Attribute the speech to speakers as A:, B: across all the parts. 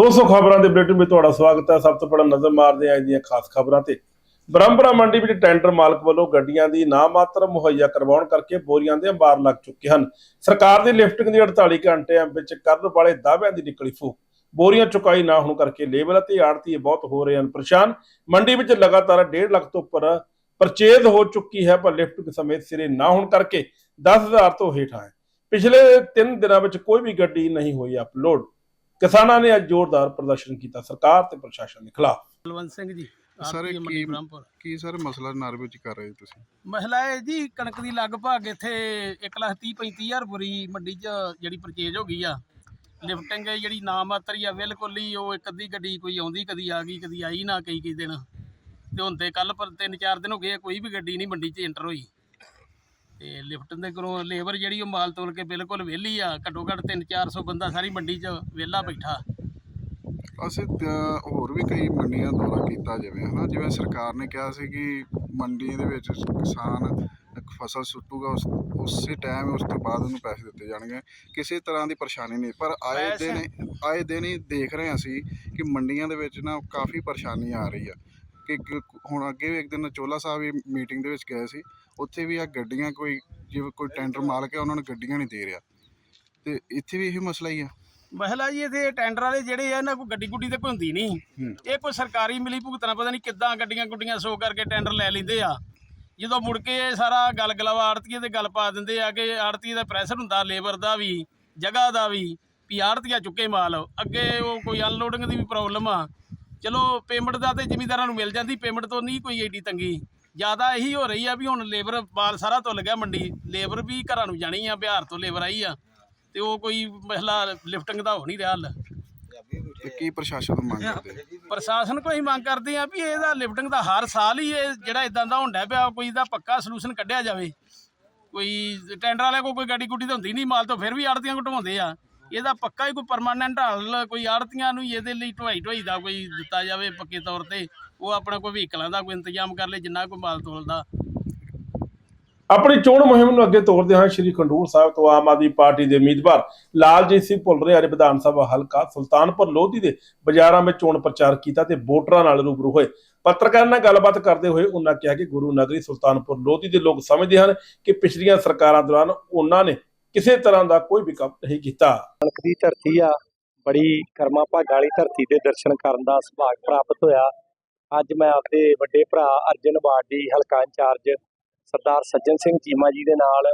A: ਦੋਸਤੋ ਖਬਰਾਂ ਦੇ ਬੁਲੇਟਿਨ ਵਿੱਚ ਤੁਹਾਡਾ ਸਵਾਗਤ ਹੈ। ਸਭ ਤੋਂ ਪਹਿਲਾਂ ਨਜ਼ਰ ਮਾਰਦੇ ਹਾਂ ਦੀਆਂ ਖਾਸ ਖਬਰਾਂ ਤੇ। ਬ੍ਰਹਮਪੁਰਾ ਮੰਡੀ ਵਿੱਚ ਟੈਂਡਰ ਮਾਲਕ ਵੱਲੋਂ ਗੱਡੀਆਂ ਦੀ ਨਾਮਾਤਰ ਮੁਹੱਈਆ ਕਰਵਾਉਣ ਕਰਕੇ ਬੋਰੀਆਂ ਦੇ ਅੰਬਾਰ ਲੱਗ ਚੁੱਕੇ ਹਨ। ਸਰਕਾਰ ਦੀ ਲਿਫਟਿੰਗ ਦੀ 48 ਘੰਟਿਆਂ ਵਿੱਚ ਕਰਨ ਵਾਲੇ ਦਾਅਵਿਆਂ ਦੀ ਨਿਕਲੀ ਫੂਕ। ਬੋਰੀਆਂ ਚੁਕਾਈ ਨਾ ਹੋਣ ਕਰਕੇ ਲੇਬਰ ਅਤੇ ਆੜਤੀ ਬਹੁਤ ਹੋ ਰਹੇ ਹਨ। ਪਰੇਸ਼ਾਨ। ਮੰਡੀ ਵਿੱਚ ਲਗਾਤਾਰ 1.5 ਲੱਖ ਤੋਂ ਉੱਪਰ ਪਰਚੇਜ਼ ਹੋ ਚੁੱਕੀ ਹੈ, ਪਰ ਲਿਫਟਿੰਗ ਸਮੇਤ ਸਿਰੇ ਨਾ ਹੋਣ ਕਰਕੇ 10000 ਤੋਂ ਹੇਠਾਂ ਹੈ। ਪਿਛਲੇ 3 ਦਿਨਾਂ ਵਿੱਚ ਕੋਈ ਵੀ ਗੱਡੀ ਨਹੀਂ ਹੋਈ ਅਪਲੋਡ ਕਿਸਾਨਾਂ ਨੇ ਅੱਜ ਜ਼ੋਰਦਾਰ ਪ੍ਰਦਰਸ਼ਨ ਕੀਤਾ ਸਰਕਾਰ ਤੇ ਪ੍ਰਸ਼ਾਸਨ ਦੇ ਖਿਲਾਫ।
B: ਬਲਵੰਤ ਸਿੰਘ ਜੀ
C: ਸਰ, ਇਹ
B: ਮੰਡੀ
C: ਕੀ-
B: ਬ੍ਰਹਮਪੁਰ।
C: ਕੀ ਸਰ ਮਸਲਾ ਨਾਰਵੇ ਚ ਕਰ ਰਹੇ ਹੋ ਤੁਸੀਂ?
B: ਮਹਿਲਾ ਹੈ ਜੀ ਕਣਕ ਦੀ ਲਗਭਗ ਇੱਥੇ 1 ਲੱਖ 30 35000 ਬੁਰੀ ਮੰਡੀ 'ਚ ਜਿਹੜੀ ਪਰਚੇਜ ਹੋ ਗਈ ਆ। ਲਿਫਟਿੰਗ ਹੈ ਜਿਹੜੀ ਨਾ ਮਾਤਰੀ ਆ ਬਿਲਕੁਲ ਹੀ ਉਹ ਇੱਕ ਅੱਧੀ ਗੱਡੀ ਕੋਈ ਆਉਂਦੀ ਕਦੀ ਆ ਗਈ ਕਦੀ ਆਈ ਨਾ ਕਈ ਕਈ ਦਿਨ। ਤੇ ਹੁਣ ਤੇ ਕੱਲ ਪਰ ਤਿੰਨ ਚਾਰ ਦਿਨ ਹੋ ਗਏ ਆ, ਕੋਈ ਵੀ ਗੱਡੀ ਨਹੀਂ ਮੰਡੀ 'ਚ ਐਂਟਰ ਹੋਈ। ਤੇ ਲਿਫਟ ਦੇ ਕੋਲੋਂ ਲੇਬਰ ਜਿਹੜੀ ਉਹ ਮਾਲ ਤੋਲ ਕੇ ਬਿਲਕੁਲ ਵਿਹਲੀ ਆ ਘੱਟੋ ਘੱਟ 3-400 ਬੰਦਾ ਸਾਰੀ ਮੰਡੀ 'ਚ ਵਿਹਲਾ ਬੈਠਾ।
C: ਅਸੀਂ ਤਾਂ ਹੋਰ ਵੀ ਕਈ ਮੰਡੀਆਂ ਦੌਰਾ ਕੀਤਾ ਜਿਵੇਂ ਹਨਾ ਜਿਵੇਂ ਸਰਕਾਰ ਨੇ ਕਿਹਾ ਸੀ ਕਿ ਮੰਡੀ ਦੇ ਵਿੱਚ ਕਿਸਾਨ ਇੱਕ ਫਸਲ ਸੁੱਟੂਗਾ ਉਸ ਉਸੇ ਟਾਈਮ ਉਸ ਤੋਂ ਬਾਅਦ ਉਹਨੂੰ ਪੈਸੇ ਦਿੱਤੇ ਜਾਣਗੇ। ਕਿਸੇ ਤਰ੍ਹਾਂ ਦੀ ਪਰੇਸ਼ਾਨੀ ਨਹੀਂ ਪਰ ਆਏ ਦਿਨ ਆਏ ਦਿਨ ਹੀ ਦੇਖ ਰਹੇ ਹਾਂ ਅਸੀਂ ਕਿ ਮੰਡੀਆਂ ਦੇ ਵਿੱਚ ਨਾ ਕਾਫੀ ਪਰੇਸ਼ਾਨੀ ਆ ਰਹੀ ਆ। ਕਿ ਕਿ ਹੁਣ ਅੱਗੇ ਵੀ ਇੱਕ ਦਿਨ ਚੋਲਾ ਸਾਹਿਬ ਵੀ ਮੀਟਿੰਗ ਦੇ ਵਿੱਚ ਗਏ ਸੀ ਉੱਥੇ ਵੀ ਆ ਗੱਡੀਆਂ ਕੋਈ ਜਿਵੇਂ ਕੋਈ ਟੈਂਡਰ ਮਾਲਕ ਹੈ ਉਹਨਾਂ ਨੂੰ ਗੱਡੀਆਂ ਨਹੀਂ ਦੇ ਰਿਹਾ। ਤੇ ਇੱਥੇ ਵੀ ਇਹੀ ਮਸਲਾ ਹੀ ਆ।
B: ਮਹਿਲਾ ਜੀ ਇੱਥੇ ਟੈਂਡਰ ਵਾਲੇ ਜਿਹੜੇ ਆ ਇਹਨਾਂ ਕੋਈ ਗੱਡੀ ਗੁੱਡੀ ਤੇ ਕੋਈ ਹੁੰਦੀ ਨਹੀਂ। ਇਹ ਕੋਈ ਸਰਕਾਰੀ ਮਿਲੀ ਭੁਗਤਣਾ ਪਤਾ ਨਹੀਂ ਕਿੱਦਾਂ ਗੱਡੀਆਂ ਗੁੱਡੀਆਂ ਸੋ ਕਰਕੇ ਟੈਂਡਰ ਲੈ ਲੈਂਦੇ ਆ। ਜਦੋਂ ਮੁੜ ਕੇ ਇਹ ਸਾਰਾ ਗੱਲ ਗਲਵਾ ਆੜਤੀਏ ਤੇ ਗੱਲ ਪਾ ਦਿੰਦੇ ਆ ਕਿ ਆੜਤੀ ਦਾ ਪ੍ਰੈਸ਼ਰ ਹੁੰਦਾ ਲੇਬਰ ਦਾ ਵੀ ਜਗ੍ਹਾ ਦਾ ਵੀ ਵੀ ਆੜਤੀਆ ਚੁੱਕੇ ਮਾਲ। ਅੱਗੇ ਉਹ ਕੋਈ ਅਨਲੋਡਿੰਗ ਦੀ ਵੀ ਪ੍ਰੋਬਲਮ ਆ। ਚਲੋ ਪੇਮੈਂਟ ਦਾ ਤੇ ਜ਼ਿਮੀਂਦਾਰਾਂ ਨੂੰ ਮਿਲ ਜਾਂਦੀ ਪੇਮੈਂਟ ਤੋਂ ਨਹੀਂ ਕੋਈ ਏਡੀ ਤੰਗੀ। ਜ਼ਿਆਦਾ ਇਹੀ ਹੋ ਰਹੀ ਆ ਵੀ ਹੁਣ ਲੇਬਰ ਮਾਲ ਸਾਰਾ ਤੁੱਲ ਗਿਆ ਮੰਡੀ ਲੇਬਰ ਵੀ ਘਰਾਂ ਨੂੰ ਜਾਣੀ ਆ ਬਿਹਾਰ ਤੋਂ ਲੇਬਰ ਆਈ ਆ ਤੇ ਉਹ ਕੋਈ ਮਸਲਾ ਲਿਫਟਿੰਗ ਦਾ ਹੋ ਨਹੀਂ ਰਿਹਾ ਹੱਲ।
C: ਤੇ ਕੀ ਪ੍ਰਸ਼ਾਸਨ ਤੋਂ ਮੰਗ ਕਰਦੇ
B: ਪ੍ਰਸ਼ਾਸਨ ਕੋਲ ਹੀ ਮੰਗ ਕਰਦੇ ਆ ਵੀ ਇਹਦਾ ਲਿਫਟਿੰਗ ਦਾ ਹਰ ਸਾਲ ਹੀ ਇਹ ਜਿਹੜਾ ਇਦਾਂ ਦਾ ਹੁੰਦਾ ਪਿਆ ਕੋਈ ਇਹਦਾ ਪੱਕਾ ਸੋਲੂਸ਼ਨ ਕੱਢਿਆ ਜਾਵੇ। ਕੋਈ ਟੈਂਡਰ ਵਾਲੇ ਕੋਲ ਕੋਈ ਗੱਡੀ ਗੁੱਡੀ ਤਾਂ ਹੁੰਦੀ ਨਹੀਂ ਮਾਲ ਤੋਂ ਫਿਰ ਵੀ ਆੜਤੀਆਂ ਘਟਵਾਉਂਦੇ ਆ। ਇਹਦਾ ਪੱਕਾ ਹੀ ਕੋਈ ਪਰਮਾਨੈਂਟ ਹੱਲ ਕੋਈ ਆੜਤੀਆਂ ਨੂੰ ਹੀ ਇਹਦੇ ਲਈ ਢਵਾਈ ਢਵਾਈ ਦਾ ਕੋਈ ਦਿੱਤਾ ਜਾਵੇ ਪੱਕੇ ਤੌਰ ਤੇ, ਉਹ ਆਪਣਾ ਕੋਈ ਵਹੀਕਲਾਂ ਦਾ ਕੋਈ ਇੰਤਜ਼ਾਮ ਕਰ ਲੇ, ਜਿੰਨਾ ਕੋਈ ਮਾਲ ਤੋਲਦਾ।
A: ਆਪਣੀ ਚੋਣ ਮੁਹਿੰਮ ਨੂੰ ਅੱਗੇ ਤੋਰਦੇ ਹਾਂ ਸ਼੍ਰੀ ਖੰਡੂਰ ਸਾਹਿਬ ਤੋਂ ਆਮ ਆਦਮੀ ਪਾਰਟੀ ਦੇ ਉਮੀਦਵਾਰ ਲਾਲਜੀਤ ਸਿੰਘ ਭੁੱਲਰੇ ਅੱਜ ਵਿਧਾਨ ਸਭਾ ਹਲਕਾ ਸੁਲਤਾਨਪੁਰ ਲੋਧੀ ਦੇ ਬਾਜ਼ਾਰਾਂ ਵਿੱਚ ਚੋਣ ਪ੍ਰਚਾਰ ਕੀਤਾ ਤੇ ਵੋਟਰਾਂ ਨਾਲ ਰੂਬਰੂ ਹੋਏ। ਪੱਤਰਕਾਰਾਂ ਨਾਲ ਗੱਲਬਾਤ ਕਰਦੇ ਹੋਏ ਉਹਨਾਂ ਕਿਹਾ ਕਿ ਗੁਰੂ ਨਗਰੀ ਸੁਲਤਾਨਪੁਰ ਲੋਧੀ ਦੇ ਲੋਕ ਸਮਝਦੇ ਹਨ ਕਿ ਪਿਛਲੀਆਂ ਸਰਕਾਰਾਂ ਦੌਰਾਨ ਉਹਨਾਂ ਨੇ ਕਿਸੇ ਤਰ੍ਹਾਂ ਦਾ ਕੋਈ ਵੀ ਕੰਮ ਨਹੀਂ ਕੀਤਾ।
D: ਕਣਕ ਦੀ ਧਰਤੀ ਆ, ਬੜੀ ਕਰਮਾ ਭਾਗਾਂ ਵਾਲੀ ਧਰਤੀ ਦੇ ਦਰਸ਼ਨ ਕਰਨ ਦਾ ਸੁਭਾਗ ਪ੍ਰਾਪਤ ਹੋਇਆ। ਅੱਜ ਮੈਂ ਆਪਦੇ ਵੱਡੇ ਭਰਾ ਅਰਜਨ ਬਾਡੀ ਹਲਕਾ ਇੰਚਾਰਜ ਸਰਦਾਰ ਸੱਜਣ ਸਿੰਘ ਚੀਮਾ ਜੀ ਦੇ ਨਾਲ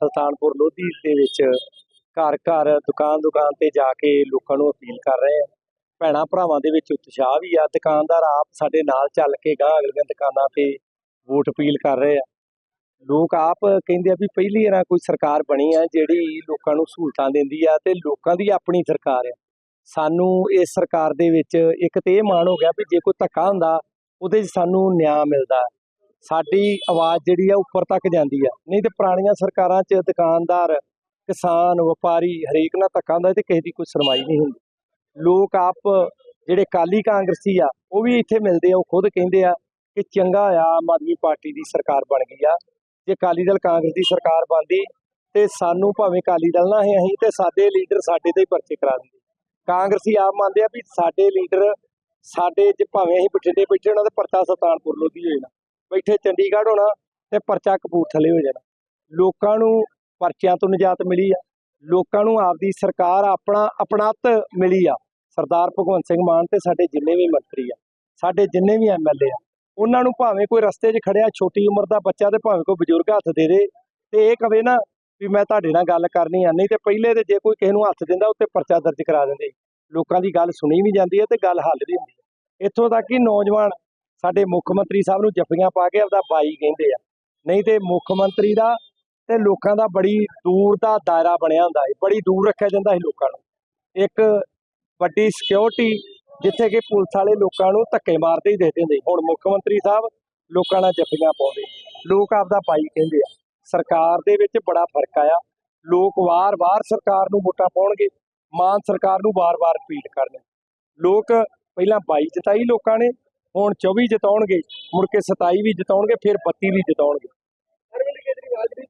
D: ਸੁਲਤਾਨਪੁਰ ਲੋਧੀ ਦੇ ਵਿੱਚ ਘਰ ਘਰ ਦੁਕਾਨ ਦੁਕਾਨ ਤੇ ਜਾ ਕੇ ਲੋਕਾਂ ਨੂੰ ਅਪੀਲ ਕਰ ਰਹੇ ਆ ਭੈਣਾਂ ਭਰਾਵਾਂ ਦੇ ਵਿੱਚ ਉਤਸ਼ਾਹ ਵੀ ਆ। ਦੁਕਾਨਦਾਰ ਆਪ ਸਾਡੇ ਨਾਲ ਚੱਲ ਕੇ ਗਾਂ ਅਗਲੀਆਂ ਦੁਕਾਨਾਂ ਤੇ ਵੋਟ ਅਪੀਲ ਕਰ ਰਹੇ ਆ। ਲੋਕ ਆਪ ਕਹਿੰਦੇ ਆ ਵੀ ਪਹਿਲੀ ਵਾਰ ਕੋਈ ਸਰਕਾਰ ਬਣੀ ਆ ਜਿਹੜੀ ਲੋਕਾਂ ਨੂੰ ਸਹੂਲਤਾਂ ਦਿੰਦੀ ਆ ਤੇ ਲੋਕਾਂ ਦੀ ਆਪਣੀ ਸਰਕਾਰ ਆ। ਸਾਨੂੰ ਇਸ ਸਰਕਾਰ ਦੇ ਵਿੱਚ ਇੱਕ ਤੇ ਇਹ ਮਾਣ ਹੋ ਗਿਆ ਵੀ ਜੇ ਕੋਈ ਧੱਕਾ ਹੁੰਦਾ, ਉਹਦੇ 'ਚ ਸਾਨੂੰ ਨਿਆਂ ਮਿਲਦਾ। ਸਾਡੀ ਆਵਾਜ਼ ਜਿਹੜੀ ਆ ਉੱਪਰ ਤੱਕ ਜਾਂਦੀ ਆ। ਨਹੀਂ ਤੇ ਪੁਰਾਣੀਆਂ ਸਰਕਾਰਾਂ 'ਚ ਦੁਕਾਨਦਾਰ, ਕਿਸਾਨ, ਵਪਾਰੀ ਹਰੇਕ ਨਾਲ ਧੱਕਾ ਹੁੰਦਾ ਤੇ ਕਿਸੇ ਦੀ ਕੋਈ ਸੁਣਵਾਈ ਨਹੀਂ ਹੁੰਦੀ। ਲੋਕ ਆਪ ਜਿਹੜੇ ਕਾਲੀ ਕਾਂਗਰਸੀ ਆ, ਉਹ ਵੀ ਇੱਥੇ ਮਿਲਦੇ ਆ, ਉਹ ਖੁਦ ਕਹਿੰਦੇ ਆ ਕਿ ਚੰਗਾ ਆ, ਆਮ ਆਦਮੀ ਪਾਰਟੀ ਦੀ ਸਰਕਾਰ ਬਣ ਗਈ ਆ। ਜੇ ਅਕਾਲੀ ਦਲ, ਕਾਂਗਰਸ ਦੀ ਸਰਕਾਰ ਬਣਦੀ ਤੇ ਸਾਨੂੰ ਭਾਵੇਂ ਅਕਾਲੀ ਦਲ ਨਾ ਹੈ ਅਸੀਂ ਤੇ ਸਾਡੇ ਲੀਡਰ ਸਾਡੇ ਤੇ ਹੀ ਪਰਚੇ ਕਰਾ ਦਿੰਦੇ। ਕਾਂਗਰਸੀ ਆਪ ਮੰਨਦੇ ਆ ਵੀ ਸਾਡੇ ਲੀਡਰ ਸਾਡੇ ਜੇ ਭਾਵੇਂ ਅਸੀਂ ਬਠਿੰਡੇ ਬੈਠੇ ਹੋਣਾ ਤੇ ਪਰਚਾ ਸੁਲਤਾਨਪੁਰ ਲੋਧੀ ਹੋ ਜਾਣਾ, ਬੈਠੇ ਚੰਡੀਗੜ੍ਹ ਹੋਣਾ ਤੇ ਪਰਚਾ ਕਪੂਰਥਲੇ ਹੋ ਜਾਣਾ। ਲੋਕਾਂ ਨੂੰ ਪਰਚਿਆਂ ਤੋਂ ਨਿਜਾਤ ਮਿਲੀ ਆ, ਲੋਕਾਂ ਨੂੰ ਆਪਦੀ ਸਰਕਾਰ ਆਪਣਾ ਅਪਣਤ ਮਿਲੀ ਆ। ਸਰਦਾਰ ਭਗਵੰਤ ਸਿੰਘ ਮਾਨ ਤੇ ਸਾਡੇ ਜਿੰਨੇ ਵੀ ਮੰਤਰੀ ਆ, ਸਾਡੇ ਜਿੰਨੇ ਵੀ ਐਮਐਲਏ ਆ ਉਹਨਾਂ ਨੂੰ ਭਾਵੇਂ ਕੋਈ ਰਸਤੇ 'ਚ ਖੜਿਆ, ਛੋਟੀ ਉਮਰ ਦਾ ਬੱਚਾ ਤੇ ਭਾਵੇਂ ਕੋਈ ਬਜ਼ੁਰਗ ਹੱਥ ਦੇ ਦੇ ਤੇ ਇਹ ਕਵੇ ਨਾ ਵੀ ਮੈਂ ਤੁਹਾਡੇ ਨਾਲ ਗੱਲ ਕਰਨੀ ਆ, ਨਹੀਂ ਤੇ ਪਹਿਲੇ ਤੇ ਜੇ ਕੋਈ ਕਿਸੇ ਨੂੰ ਹੱਥ ਦਿੰਦਾ, ਉੱਤੇ ਪਰਚਾ ਦਰਜ ਕਰਾ ਦਿੰਦੇ। ਲੋਕਾਂ ਦੀ ਗੱਲ ਸੁਣੀ ਵੀ ਜਾਂਦੀ ਹੈ ਤੇ ਗੱਲ ਹੱਲ ਵੀ ਹੁੰਦੀ ਹੈ। ਇੱਥੋਂ ਤੱਕ ਕਿ ਨੌਜਵਾਨ ਸਾਡੇ ਮੁੱਖ ਮੰਤਰੀ ਸਾਹਿਬ ਨੂੰ ਜੱਫੀਆਂ ਪਾ ਕੇ ਆਪਦਾ ਬਾਈ ਕਹਿੰਦੇ ਆ। ਨਹੀਂ ਤੇ ਮੁੱਖ ਮੰਤਰੀ ਦਾ ਤੇ ਲੋਕਾਂ ਦਾ ਬੜੀ ਦੂਰ ਦਾ ਦਾਇਰਾ ਬਣਿਆ ਹੁੰਦਾ ਹੈ। ਬੜੀ ਦੂਰ ਰੱਖਿਆ ਜਾਂਦਾ ਹੈ ਲੋਕਾਂ ਨੂੰ। ਇੱਕ ਵੱਡੀ ਸਿਕਿਉਰਿਟੀ ਜਿੱਥੇ ਕਿ ਪੁਲਿਸ ਵਾਲੇ ਲੋਕਾਂ ਨੂੰ ਧੱਕੇ ਮਾਰਦੇ ਹੀ ਦੇਖਦੇ ਹੁੰਦੇ ਹੁਣ ਮੁੱਖ ਮੰਤਰੀ ਸਾਹਿਬ ਲੋਕਾਂ ਨਾਲ ਜੱਫੀਆਂ ਪਾਉਂਦੇ ਲੋਕ ਆਪਦਾ ਬਾਈ ਕਹਿੰਦੇ ਆ, ਸਰਕਾਰ ਦੇ ਵਿੱਚ ਬੜਾ ਫ਼ਰਕ ਆਇਆ। ਲੋਕ ਵਾਰ-ਵਾਰ ਸਰਕਾਰ ਨੂੰ ਵੋਟਾਂ ਪਾਉਣਗੇ, ਮਾਨ ਸਰਕਾਰ ਨੂੰ ਵਾਰ-ਵਾਰ ਰਿਪੀਟ ਕਰਨਗੇ। ਲੋਕ ਪਹਿਲਾਂ 22 ਜਿਤਾਈ ਲੋਕਾਂ ਨੇ, ਹੁਣ 24 ਜਿਤਾਉਣਗੇ, ਮੁੜ ਕੇ 27 ਵੀ ਜਿਤਾਉਣਗੇ, ਫਿਰ 32 ਵੀ ਜਿਤਾਉਣਗੇ। ਅਰਵਿੰਦ ਕੇਜਰੀਵਾਲ ਦੀ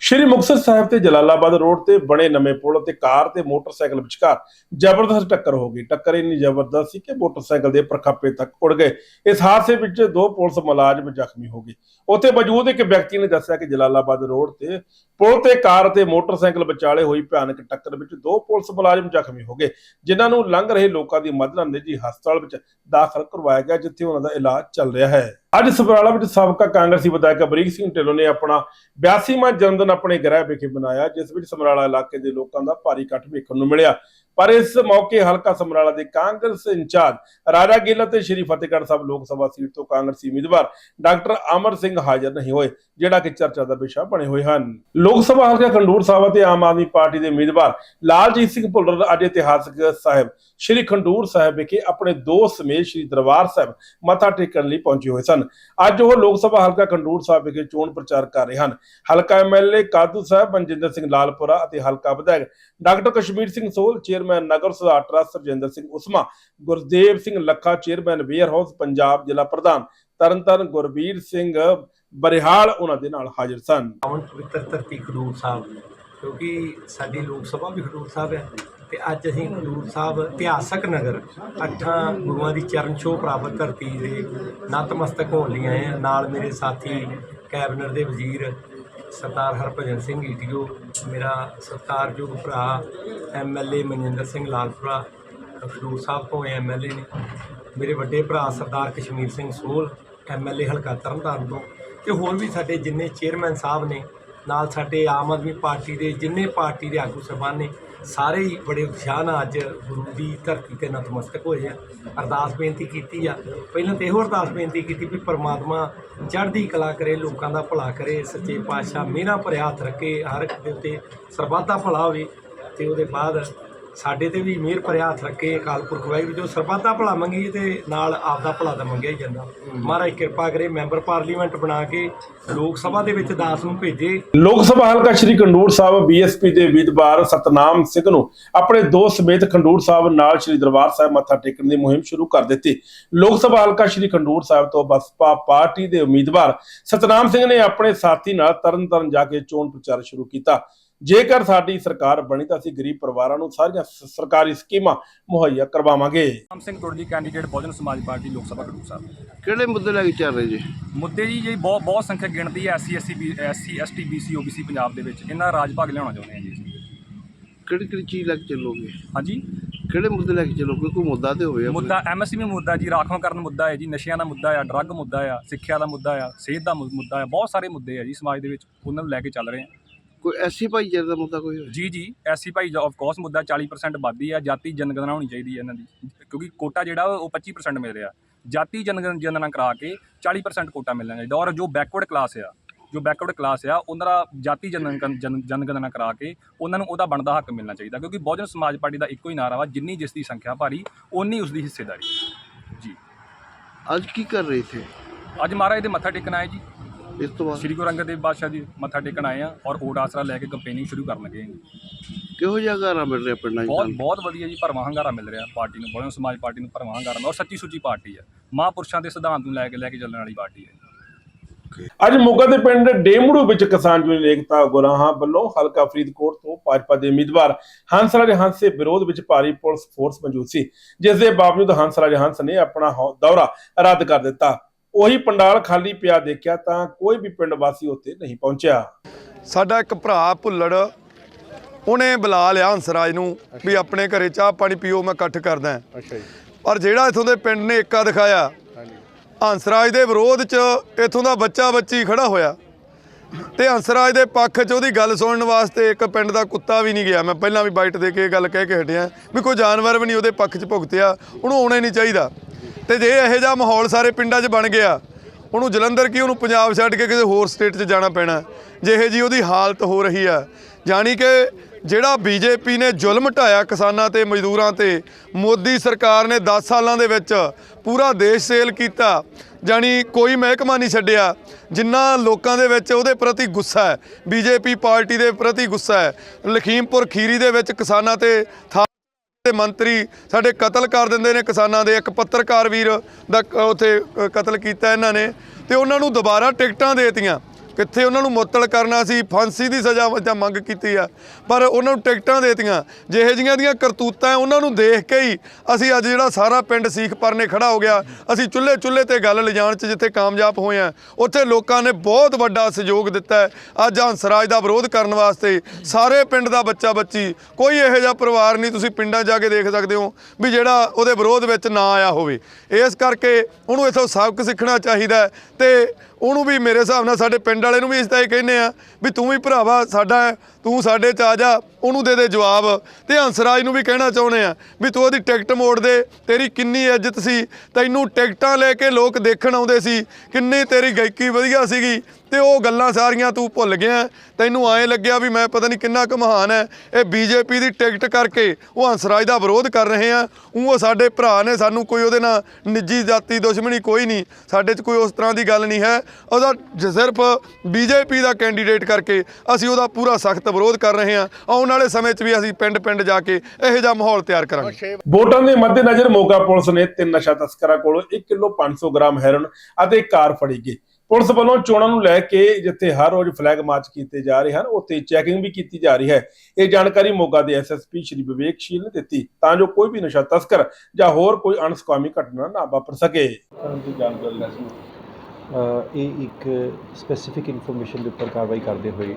A: ਸ਼੍ਰੀ ਮੁਕਤਸਰ ਸਾਹਿਬ ਤੇ ਜਲਾਲਾਬਾਦ ਰੋਡ ਤੇ ਬਣੇ ਨਵੇਂ ਪੁਲ ਤੇ ਕਾਰ ਤੇ ਮੋਟਰਸਾਈਕਲ ਵਿਚਕਾਰ ਜ਼ਬਰਦਸਤ ਟੱਕਰ ਹੋ ਗਈ। ਟੱਕਰ ਇੰਨੀ ਜ਼ਬਰਦਸਤ ਸੀ ਕਿ ਮੋਟਰਸਾਈਕਲ ਦੇ ਪ੍ਰਖੱਪੇ ਤੱਕ ਉੜ ਗਏ। ਇਸ ਹਾਦਸੇ ਵਿੱਚ ਦੋ ਪੁਲਿਸ ਮੁਲਾਜ਼ਮ ਜ਼ਖਮੀ ਹੋ ਗਏ। ਉੱਥੇ ਮੌਜੂਦ ਇੱਕ ਵਿਅਕਤੀ ਨੇ ਦੱਸਿਆ ਕਿ ਜਲਾਲਾਬਾਦ ਰੋਡ ਤੇ ਪੁਲ ਤੇ ਕਾਰ ਤੇ ਮੋਟਰਸਾਈਕਲ ਵਿਚਾਲੇ ਹੋਈ ਭਿਆਨਕ ਟੱਕਰ ਵਿੱਚ ਦੋ ਪੁਲਿਸ ਮੁਲਾਜ਼ਮ ਜ਼ਖਮੀ ਹੋ ਗਏ, ਜਿਨ੍ਹਾਂ ਨੂੰ ਲੰਘ ਰਹੇ ਲੋਕਾਂ ਦੀ ਮਦਦ ਨਾਲ ਨਿੱਜੀ ਹਸਪਤਾਲ ਵਿੱਚ ਦਾਖਲ ਕਰਵਾਇਆ ਗਿਆ, ਜਿੱਥੇ ਉਹਨਾਂ ਦਾ ਇਲਾਜ ਚੱਲ ਰਿਹਾ ਹੈ। ਅੱਜ ਸਮਰਾਲਾ ਵਿੱਚ ਸਾਬਕਾ ਕਾਂਗਰਸੀ ਵਿਧਾਇਕ ਅਬਰੀਕ ਸਿੰਘ ਢਿੱਲੋਂ ਨੇ ਆਪਣਾ 82ਵਾਂ ਜਨਮਦਿਨ ਆਪਣੇ ਗ੍ਰਹਿ ਵਿਖੇ ਮਨਾਇਆ, ਜਿਸ ਵਿੱਚ ਸਮਰਾਲਾ ਇਲਾਕੇ ਦੇ ਲੋਕਾਂ ਦਾ ਭਾਰੀ ਇਕੱਠ ਵੇਖਣ ਨੂੰ ਮਿਲਿਆ। ਪਰ ਇਸ ਮੌਕੇ ਹਲਕਾ ਸਮਰਾਲਾ ਦੇ ਕਾਂਗਰਸ ਇੰਚਾਰਜ ਰਾਜਾ ਗਿੱਲ ਅਤੇ ਸ਼੍ਰੀ ਫਤਿਹਗੜ੍ਹ ਸਾਹਿਬ ਲੋਕ ਸਭਾ ਸੀਟ ਤੋਂ ਕਾਂਗਰਸੀ ਉਮੀਦਵਾਰ ਡਾਕਟਰ ਅਮਰ ਸਿੰਘ ਹਾਜ਼ਰ ਨਹੀਂ ਹੋਏ, ਜਿਹੜਾ ਕਿ ਚਰਚਾ ਦਾ ਵਿਸ਼ਾ ਬਣੇ ਹੋਏ ਹਨ। ਲੋਕ ਸਭਾ ਹਲਕਾ ਖੰਡੂਰ ਸਾਹਿਬ ਅਤੇ ਆਮ ਆਦਮੀ ਪਾਰਟੀ ਦੇ ਉਮੀਦਵਾਰ ਲਾਲਜੀਤ ਸਿੰਘ ਭੁੱਲਰ ਅੱਜ ਇਤਿਹਾਸਕ ਸਾਹਿਬ ਸ਼੍ਰੀ ਖੰਡੂਰ ਸਾਹਿਬ ਵਿਖੇ ਆਪਣੇ ਦੋਸਤ ਸਮੇਤ ਸ਼੍ਰੀ ਦਰਬਾਰ ਸਾਹਿਬ ਮੱਥਾ ਟੇਕਣ ਲਈ ਪਹੁੰਚੇ ਹੋਏ ਸਨ। ਅੱਜ ਉਹ ਲੋਕ ਸਭਾ ਹਲਕਾ ਖੰਡੂਰ ਸਾਹਿਬ ਵਿਖੇ ਚੋਣ ਪ੍ਰਚਾਰ ਕਰ ਰਹੇ ਹਨ। ਹਲਕਾ ਐਮਐਲਏ ਕਾਦੂ ਸਾਹਿਬ, ਮਨਜਿੰਦਰ ਸਿੰਘ ਲਾਲਪੁਰਾ ਅਤੇ ਹਲਕਾ ਵਿਧਾਇਕ doctor Kashmir Singh Sohal chair chairman ਨਗਰ ਸੁਧਾਰ trust Rajinder Singh Usma, Gurdev Singh Lakha, chairman warehouse, Punjab ਜ਼ਿਲ੍ਹਾ ਪ੍ਰਧਾਨ ਤਰਨਤਾਰਨ ਗੁਰਬੀਰ ਸਿੰਘ ਬਰਿਹਾਲ ਉਹਨਾਂ ਦੇ ਨਾਲ ਹਾਜ਼ਰ ਸਨ।
D: ਪਾਵਨ ਪਵਿੱਤਰ ਧਰਤੀ ਖਡੂਰ ਸਾਹਿਬ ਕਿਉਂਕਿ ਸਾਡੀ ਲੋਕ ਸਭਾ ਵੀ ਖਡੂਰ ਸਾਹਿਬ ਹੈ ਤੇ ਅੱਜ ਅਸੀਂ ਖਡੂਰ ਸਾਹਿਬ ਇਤਿਹਾਸਕ ਨਗਰ ਅੱਠਾਂ ਗੁਰੂਆਂ ਦੀ ਚਰਨ ਛੋਹ ਪ੍ਰਾਪਤ ਧਰਤੀ ਦੇ ਨਤਮਸਤਕ ਹੋਣ ਲਈ ਆਏ ਹਾਂ। ਨਾਲ ਮੇਰੇ ਸਾਥੀ ਕੈਬਨਿਟ ਦੇ ਵਜ਼ੀਰ ਸਰਦਾਰ ਹਰਭਜਨ ਸਿੰਘ ਈਟੀਓ, ਮੇਰਾ ਸਤਿਕਾਰਯੋਗ ਭਰਾ ਐਮਐਲਏ ਮਨਜਿੰਦਰ ਸਿੰਘ ਲਾਲਪੁਰਾ ਖਡੂਰ ਸਾਹਿਬ ਤੋਂ ਐਮਐਲਏ ਨੇ। ਮੇਰੇ ਵੱਡੇ ਭਰਾ ਸਰਦਾਰ ਕਸ਼ਮੀਰ ਸਿੰਘ ਸੋਲ ਐਮਐਲਏ ਹਲਕਾ ਤਰਨਤਾਰਨ ਤੋਂ। ਤੇ ਹੋਰ ਵੀ ਸਾਡੇ ਜਿੰਨੇ ਚੇਅਰਮੈਨ ਸਾਹਿਬ ਨੇ, ਨਾਲ ਸਾਡੇ ਆਮ ਆਦਮੀ ਪਾਰਟੀ ਦੇ ਜਿੰਨੇ ਪਾਰਟੀ ਦੇ ਆਗੂ ਸਭਾਨ ਨੇ ਸਾਰੇ ਹੀ ਬੜੇ ਉਤਸ਼ਾਹ ਨਾਲ ਅੱਜ ਗੁਰੂ ਦੀ ਧਰਤੀ ਤੇ ਨਤਮਸਤਕ ਹੋਏ ਆ। ਅਰਦਾਸ ਬੇਨਤੀ ਕੀਤੀ ਆ। ਪਹਿਲਾਂ ਤੇ ਇਹੋ ਅਰਦਾਸ ਬੇਨਤੀ ਕੀਤੀ ਵੀ ਪਰਮਾਤਮਾ ਚੜ੍ਹਦੀ ਕਲਾ ਕਰੇ, ਲੋਕਾਂ ਦਾ ਭਲਾ ਕਰੇ, ਸੱਚੇ ਪਾਤਸ਼ਾਹ ਮਿਹਰਾਂ ਭਰਿਆ ਹੱਥ ਰੱਖੇ, ਹਰ ਇੱਕ ਦੇ ਉੱਤੇ ਸਰਬੱਤ ਦਾ ਭਲਾ ਹੋਵੇ ਤੇ ਉਹਦੇ ਬਾਅਦ ਸਾਡੇ ਤੇ ਵੀ ਮਿਹਰ ਭਰਿਆ ਹੱਥ ਰੱਖੇ ਅਕਾਲ ਪੁਰਖ ਵਾਹਿਗੁਰੂ ਜੋ ਸਰਬੱਤ ਦਾ ਭਲਾ ਮੰਗੀਏ ਤੇ ਨਾਲ ਆਪ ਦਾ ਭਲਾ ਤਾਂ ਮੰਗਿਆ ਹੀ ਜਾਂਦਾ। ਮਹਾਰਾਜ ਕਿਰਪਾ ਕਰੇ ਮੈਂਬਰ ਪਾਰਲੀਮੈਂਟ ਬਣਾ ਕੇ ਲੋਕ ਸਭਾ ਦੇ ਵਿੱਚ ਦਾਸ ਨੂੰ ਭੇਜੇ।
A: ਲੋਕ ਸਭਾ ਹਲਕਾ ਸ਼੍ਰੀ ਖੰਡੂਰ ਸਾਹਿਬ ਬੀਐਸਪੀ ਦੇ ਉਮੀਦਵਾਰ ਸਤਨਾਮ ਸਿੰਘ ਨੂੰ ਆਪਣੇ ਦੋਸਤ ਸਮੇਤ ਖੰਡੂਰ ਸਾਹਿਬ ਨਾਲ ਸ਼੍ਰੀ ਦਰਬਾਰ ਸਾਹਿਬ ਮੱਥਾ ਟੇਕਣ ਦੀ ਮੁਹਿੰਮ ਸ਼ੁਰੂ ਕਰ ਦਿੱਤੀ। ਲੋਕ ਸਭਾ ਹਲਕਾ ਸ਼੍ਰੀ ਖੰਡੂਰ ਸਾਹਿਬ ਤੋਂ ਬਸਪਾ ਪਾਰਟੀ ਦੇ ਉਮੀਦਵਾਰ ਸਤਨਾਮ ਸਿੰਘ ਨੇ ਆਪਣੇ ਸਾਥੀ ਨਾਲ ਤਰਨਤਾਰਨ ਜਾ ਕੇ ਚੋਣ ਪ੍ਰਚਾਰ ਸ਼ੁਰੂ ਕੀਤਾ। ਜੇਕਰ ਸਾਡੀ ਸਰਕਾਰ ਬਣੀ ਤਾਂ ਅਸੀਂ ਗਰੀਬ ਪਰਿਵਾਰਾਂ ਨੂੰ ਸਾਰੀਆਂ ਸਰਕਾਰੀ ਸਕੀਮਾਂ ਮੁਹੱਈਆ ਕਰਵਾਵਾਂਗੇ।
E: ਰਾਮ ਸਿੰਘ ਤੁਰਜੀ ਕੈਂਡੀਡੇਟ ਬਹੁਜਨ ਸਮਾਜ ਪਾਰਟੀ ਲੋਕ ਸਭਾ ਖਡੂਰ ਸਾਹਿਬ।
F: ਕਿਹੜੇ ਮੁੱਦੇ ਲੈ ਕੇ ਚੱਲ ਰਹੇ ਜੀ?
E: ਮੁੱਦੇ ਜੀ ਜਿਹੜੀ ਬਹੁਤ ਬਹੁਤ ਸੰਖਿਅਕ ਗਿਣਤੀ ਹੈ SC SC SC ST BC OBC Punjab ਦੇ ਵਿੱਚ। ਇਹਨਾਂ ਰਾਜ ਭਾਗ ਲਿਆਉਣਾ ਚਾਹੁੰਦੇ ਹਾਂ ਜੀ ਅਸੀਂ।
F: ਕਿਹੜੀ ਕਿਹੜੀ ਚੀਜ਼ ਲੈ ਕੇ ਚੱਲੋਗੇ?
E: ਹਾਂਜੀ?
F: ਕਿਹੜੇ ਮੁੱਦੇ ਲੈ ਕੇ ਚੱਲੋਗੇ? ਕੋਈ ਮੁੱਦਾ ਤੇ ਹੋਵੇ ਆਪਣੇ।
E: ਮੁੱਦਾ ਐਮਐਸਪੀ ਮੁੱਦਾ ਜੀ ਰਾਖਵਾਂਕਰਨ ਮੁੱਦਾ ਹੈ ਜੀ ਨਸ਼ਿਆਂ ਦਾ ਮੁੱਦਾ ਆ ਡਰੱਗ ਮੁੱਦਾ ਆ ਸਿੱਖਿਆ ਦਾ ਮੁੱਦਾ ਆ ਸਿਹਤ ਦਾ ਮੁ- ਮੁੱਦਾ ਆ ਬਹੁਤ ਸਾਰੇ ਮੁੱਦੇ ਆ ਜੀ ਸਮਾਜ ਦੇ ਵਿੱਚ। ਉਹਨਾਂ ਨੂੰ ਲੈ ਕੇ ਚੱਲ ਰਹੇ ਹਾਂ
F: ਕੋਈ ਐਸੀ ਭਾਈਚਾਰੇ ਦਾ ਮੁੱਦਾ ਕੋਈ
E: ਜੀ ਜੀ ਐਸਸੀ ਭਾਈ ਆਫ ਕੋਰਸ ਮੁੱਦਾ 40% ਵੱਧਦੀ ਆ ਜਾਤੀ ਜਨਗਣਨਾ ਹੋਣੀ ਚਾਹੀਦੀ ਹੈ ਇਹਨਾਂ ਦੀ ਕਿਉਂਕਿ ਕੋਟਾ ਜਿਹੜਾ ਉਹ 25% ਮਿਲ ਰਿਹਾ। ਜਾਤੀ ਜਨਗਣ ਜਨਗਣਨਾ ਕਰਾ ਕੇ 40% ਕੋਟਾ ਮਿਲਣਾ ਚਾਹੀਦਾ। ਔਰ ਜੋ ਬੈਕਵਰਡ ਕਲਾਸ ਆ ਜੋ ਬੈਕਵਰਡ ਕਲਾਸ ਆ ਉਹਨਾਂ ਦਾ ਜਾਤੀ ਜਨਗਣ ਜਨ- ਜਨਗਣਨਾ ਕਰਾ ਕੇ ਉਹਨਾਂ ਨੂੰ ਉਹਦਾ ਬਣਦਾ ਹੱਕ ਮਿਲਣਾ ਚਾਹੀਦਾ ਕਿਉਂਕਿ ਬਹੁਜਨ ਸਮਾਜ ਪਾਰਟੀ ਦਾ ਇੱਕੋ ਹੀ ਨਾਰਾ ਵਾ ਜਿੰਨੀ ਜਿਸ ਦੀ ਸੰਖਿਆ ਭਾਰੀ ਓਨੀ ਉਸ ਦੀ ਹਿੱਸੇਦਾਰੀ। ਜੀ।
F: ਅੱਜ ਕੀ ਕਰ ਰਹੇ ਥੇ
E: ਅੱਜ ਮਹਾਰਾਜ ਦੇ ਮੱਥਾ ਟੇਕਣ ਆਏ ਜੀ।
F: ਇਸ ਤੋਂ ਬਾਅਦ?
E: ਸ੍ਰੀ ਗੁਰੂ ਅੰਗਦ ਦੇਵ ਪਾਤਸ਼ਾਹ ਜੀ ਮੱਥਾ ਟੇਕਣ ਆਏ ਆ ਔਰ ਓਟ ਆਸਰਾ ਲੈ ਕੇ ਕੰਪੇਨਿੰਗ ਸ਼ੁਰੂ ਕਰਨ ਲੱਗੇ
F: ਕਿਹੋ ਜਿਹਾ ਘਾਰਾ ਮਿਲ ਰਿਹਾ ਪਿੰਡਾਂ 'ਚ
E: ਬਹੁਤ
F: ਤੁਹਾਨੂੰ?
E: ਬਹੁਤ ਵਧੀਆ ਜੀ ਭਰਵਾਂ ਹੰਗਾਰਾ ਮਿਲ ਰਿਹਾ ਪਾਰਟੀ ਨੂੰ ਬਹੁਜਨ ਸਮਾਜ ਪਾਰਟੀ ਨੂੰ ਭਰਵਾਂ ਹੰਗਾਰਾ ਮਿਲ- ਔਰ ਸੱਚੀ ਸੁੱਚੀ ਪਾਰਟੀ ਹੈ ਮਹਾਂਪੁਰਸ਼ਾਂ ਦੇ ਸਿਧਾਂਤ ਨੂੰ ਲੈ ਕੇ ਲੈ ਕੇ ਚੱਲਣ ਵਾਲੀ ਪਾਰਟੀ ਹੈ
A: ਅੱਜ ਮੋਗਾ ਦੇ ਪਿੰਡ ਡੇਮੜੂ ਵਿੱਚ ਕਿਸਾਨ ਯੂਨੀਅਨ ਏਕਤਾ ਗੁਰਾਹਾਂ ਵੱਲੋਂ ਹਲਕਾ ਫਰੀਦਕੋਟ ਤੋਂ ਭਾਜਪਾ ਦੇ ਉਮੀਦਵਾਰ ਹੰਸਰਾਜ ਹੰਸ ਦੇ ਵਿਰੋਧ ਵਿੱਚ ਭਾਰੀ ਪੁਲਿਸ ਫੋਰਸ ਮੌਜੂਦ ਸੀ। ਜਿਸ ਦੇ ਬਾਵਜੂਦ ਹੰਸਰਾਜ ਹੰਸ ਨੇ ਆਪਣਾ ਹੌ- ਦੌਰਾ ਰੱਦ ਕਰ ਦਿੱਤਾ। ਉਹੀ ਪੰਡਾਲ ਖਾਲੀ ਪਿਆ ਦੇਖਿਆ ਤਾਂ ਕੋਈ ਵੀ ਪਿੰਡ ਵਾਸੀ ਉੱਥੇ ਨਹੀਂ ਪਹੁੰਚਿਆ।
G: ਸਾਡਾ ਇੱਕ ਭਰਾ ਭੁੱਲੜ ਉਹਨੇ ਬੁਲਾ ਲਿਆ ਹੰਸਰਾਜ ਨੂੰ ਵੀ ਆਪਣੇ ਘਰੇ ਚਾਹ ਪਾਣੀ ਪੀਓ ਮੈਂ ਇਕੱਠ ਕਰਦਾ। ਅੱਛਾ ਜੀ। ਪਰ ਜਿਹੜਾ ਇਥੋਂ ਦੇ ਪਿੰਡ ਨੇ ਏਕਾ ਦਿਖਾਇਆ ਹੰਸਰਾਜ ਦੇ ਵਿਰੋਧ 'ਚ ਇਥੋਂ ਦਾ ਬੱਚਾ ਬੱਚੀ ਖੜਾ ਹੋਇਆ। ਤੇ ਹੰਸਰਾਜ ਦੇ ਪੱਖ 'ਚ ਉਹਦੀ ਗੱਲ ਸੁਣਨ ਵਾਸਤੇ ਇੱਕ ਪਿੰਡ ਦਾ ਕੁੱਤਾ ਵੀ ਨਹੀਂ ਗਿਆ। ਮੈਂ ਪਹਿਲਾਂ ਵੀ ਬਾਈਟ ਦੇ ਕੇ ਇਹ ਗੱਲ ਕਹਿ ਕੇ ਹਟਿਆ ਵੀ ਕੋਈ ਜਾਨਵਰ ਵੀ ਨਹੀਂ ਉਹਦੇ ਪੱਖ 'ਚ ਭੁਗਤਿਆ ਉਹਨੂੰ ਆਉਣਾ ਹੀ ਨਹੀਂ ਚਾਹੀਦਾ। ਤੇ ਜੇ ਇਹੋ ਜਿਹਾ ਮਾਹੌਲ ਸਾਰੇ ਪਿੰਡਾਂ 'ਚ ਬਣ ਗਿਆ, ਉਹਨੂੰ ਜਲੰਧਰ ਕੀ ਉਹਨੂੰ ਪੰਜਾਬ ਛੱਡ ਕੇ ਕਿਸੇ ਹੋਰ ਸਟੇਟ 'ਚ ਜਾਣਾ ਪੈਣਾ? ਜਿਹੇ ਜੀ ਉਹਦੀ ਹਾਲਤ ਹੋ ਰਹੀ ਆ ਜਾਣੀ ਕਿ ਜਿਹੜਾ ਬੀਜੇਪੀ ਨੇ ਜ਼ੁਲਮ ਢਾਇਆ ਕਿਸਾਨਾਂ ਤੇ, ਮਜ਼ਦੂਰਾਂ ਤੇ, ਮੋਦੀ ਸਰਕਾਰ ਨੇ 10 ਸਾਲਾਂ ਦੇ ਵਿੱਚ ਪੂਰਾ ਦੇਸ਼ ਸੇਲ ਕੀਤਾ ਜਾਣੀ ਕੋਈ ਮਹਿਕਮਾ ਨਹੀਂ ਛੱਡਿਆ, ਜਿੰਨਾ ਲੋਕਾਂ ਦੇ ਵਿੱਚ ਉਹਦੇ ਪ੍ਰਤੀ ਗੁੱਸਾ ਹੈ, ਬੀਜੇਪੀ ਪਾਰਟੀ ਦੇ ਪ੍ਰਤੀ ਗੁੱਸਾ ਹੈ, ਲਖੀਮਪੁਰ ਖੀਰੀ ਦੇ ਵਿੱਚ ਕਿਸਾਨਾਂ ਤੇ ਥਾ ਮੰਤਰੀ ਸਾਡੇ ਕਤਲ ਕਰ ਦਿੰਦੇ ਨੇ ਕਿਸਾਨਾਂ ਦੇ। ਇੱਕ ਪੱਤਰਕਾਰ ਵੀਰ ਦਾ ਕ- ਉੱਥੇ ਕਤਲ ਕੀਤਾ ਇਹਨਾਂ ਨੇ। ਤੇ ਉਹਨਾਂ ਨੂੰ ਦੁਬਾਰਾ ਟਿਕਟਾਂ ਦੇਤੀਆਂ। ਕਿੱਥੇ ਉਹਨਾਂ ਨੂੰ ਮੁਅੱਤਲ ਕਰਨਾ ਸੀ, ਫਾਂਸੀ ਦੀ ਸਜ਼ਾ ਵਜਾ ਮੰਗ ਕੀਤੀ ਆ। ਪਰ ਉਹਨਾਂ ਨੂੰ ਟਿਕਟਾਂ ਦੇਤੀਆਂ। ਜਿਹੇ ਜੀਆਂ ਦੀਆਂ ਕਰਤੂਤਾਂ ਉਹਨਾਂ ਨੂੰ ਦੇਖ ਕੇ ਹੀ ਅਸੀਂ ਅੱਜ ਜਿਹੜਾ ਸਾਰਾ ਪਿੰਡ ਸੀਖ ਪਰਨੇ ਖੜਾ ਹੋ ਗਿਆ। ਅਸੀਂ ਚੁੱਲ੍ਹੇ ਚੁੱਲ੍ਹੇ ਤੇ ਗੱਲ ਲਿਜਾਣ 'ਚ ਜਿੱਥੇ ਕਾਮਯਾਬ ਹੋਏ ਆ, ਉੱਥੇ ਲੋਕਾਂ ਨੇ ਬਹੁਤ ਵੱਡਾ ਸਹਿਯੋਗ ਦਿੱਤਾ ਹੈ। ਅੱਜ ਹੰਸਰਾਜ ਦਾ ਵਿਰੋਧ ਕਰਨ ਵਾਸਤੇ ਸਾਰੇ ਪਿੰਡ ਦਾ ਬੱਚਾ ਬੱਚੀ, ਕੋਈ ਇਹੋ ਜਿਹਾ ਪਰਿਵਾਰ ਨਹੀਂ ਤੁਸੀਂ ਪਿੰਡਾਂ 'ਚ ਜਾ ਕੇ ਦੇਖ ਸਕਦੇ ਹੋ ਵੀ ਜਿਹੜਾ ਉਹਦੇ ਵਿਰੋਧ ਵਿੱਚ ਨਾ ਆਇਆ ਹੋਵੇ। ਇਸ ਕਰਕੇ ਉਹਨੂੰ ਇਥੋਂ ਸਬਕ ਸਿੱਖਣਾ ਚਾਹੀਦਾ ਹੈ ਤੇ ਉਹਨੂੰ ਵੀ ਮੇਰੇ ਹਿਸਾਬ ਨਾਲ ਸਾਡੇ ਪਿੰਡ ਵਾਲੇ ਨੂੰ ਵੀ ਇਸ ਤਾਂ ਇਹ ਕਹਿੰਦੇ ਆ ਵੀ ਤੂੰ ਵੀ ਭਰਾਵਾ ਸਾਡਾ ਤੂੰ ਸਾਡੇ ਚ ਆ ਜਾ, ਉਹਨੂੰ ਦੇ ਦੇ ਜਵਾਬ। ਤੇ ਹੰਸਰਾਜ ਨੂੰ ਵੀ ਕਹਿਣਾ ਚਾਹੁੰਦੇ ਆ ਵੀ ਤੂੰ ਉਹਦੀ ਟਿਕਟ ਮੋੜ ਦੇ, ਤੇਰੀ ਕਿੰਨੀ ਇੱਜ਼ਤ ਸੀ, ਤੈਨੂੰ ਟਿਕਟਾਂ ਲੈ ਕੇ ਲੋਕ ਦੇਖਣ ਆਉਂਦੇ ਸੀ, ਕਿੰਨੀ ਤੇਰੀ ਗਾਇਕੀ ਵਧੀਆ ਸੀਗੀ ਤੇ ਉਹ ਗੱਲਾਂ ਸਾਰੀਆਂ ਤੂੰ ਭੁੱਲ ਗਿਆ। ਤੈਨੂੰ ਐਂ ਲੱਗਿਆ ਵੀ ਮੈਂ ਪਤਾ ਨਹੀਂ ਕਿੰਨਾ ਕੁ ਮਹਾਨ ਹੈ ਇਹ ਬੀਜੇਪੀ ਦੀ ਟਿਕਟ ਕਰਕੇ ਉਹ ਹੰਸਰਾਜ ਦਾ ਵਿਰੋਧ ਕਰ ਰਹੇ ਆ। ਉਹ ਸਾਡੇ ਭਰਾ ਨੇ ਸਾਨੂੰ ਕੋਈ ਉਹਦੇ ਨਾਲ ਨਿੱਜੀ ਜਾਤੀ ਦੁਸ਼ਮਣੀ ਕੋਈ ਨਹੀਂ। ਸਾਡੇ 'ਚ ਕੋਈ ਉਸ ਤਰ੍ਹਾਂ ਦੀ ਗੱਲ ਨਹੀਂ ਹੈ। ਉਹਦਾ ਜ- ਸਿਰਫ ਬੀਜੇਪੀ ਦਾ ਕੈਂਡੀਡੇਟ ਕਰਕੇ ਅਸੀਂ ਉਹਦਾ ਪੂਰਾ ਸਖਤ ਵਿਰੋਧ ਕਰ ਰਹੇ ਹਾਂ ਆਉਣ ਵਾਲੇ ਸਮੇਂ 'ਚ ਵੀ ਅਸੀਂ ਪਿੰਡ ਪਿੰਡ ਜਾ ਕੇ ਇਹੋ ਜਿਹਾ ਮਾਹੌਲ ਤਿਆਰ ਕਰਾਂਗੇ।
A: ਵੋਟਾਂ ਦੇ ਮੱਦੇਨਜ਼ਰ ਮੋਗਾ ਪੁਲਿਸ ਨੇ ਤਿੰਨ ਨਸ਼ਾ ਤਸਕਰਾਂ ਕੋਲੋਂ 1 ਕਿਲੋ 500 ਗ੍ਰਾਮ ਹੈਰਨ ਅਤੇ ਇੱਕ ਕਾਰ ਫੜੀ ਗਈ। ਪੁਲਿਸ ਵੱਲੋਂ ਚੋਣਾਂ ਨੂੰ ਲੈ ਕੇ ਜਿੱਥੇ ਹਰ ਰੋਜ਼ ਫਲੈਗ ਮਾਰਚ ਕੀਤੇ ਜਾ ਰਹੇ ਹਨ ਉੱਥੇ ਚੈਕਿੰਗ ਵੀ ਕੀਤੀ ਜਾ ਰਹੀ ਹੈ। ਇਹ ਜਾਣਕਾਰੀ ਮੋਗਾ ਦੇ ਐਸਐਸਪੀ ਸ਼੍ਰੀ ਵਿਵੇਕਸ਼ੀਲ ਨੇ ਦਿੱਤੀ ਤਾਂ ਜੋ ਕੋਈ ਵੀ ਨਸ਼ਾ ਤਸਕਰ ਜਾਂ ਹੋਰ ਕੋਈ ਅਣਸੁਖਾਵੀ ਘਟਨਾ ਨਾ ਵਾਪਰ ਸਕੇ।
H: ਇਹ ਇੱਕ ਸਪੈਸੀਫਿਕ ਇਨਫੋਰਮੇਸ਼ਨ ਦੇ ਉੱਪਰ ਕਾਰਵਾਈ ਕਰਦੇ ਹੋਏ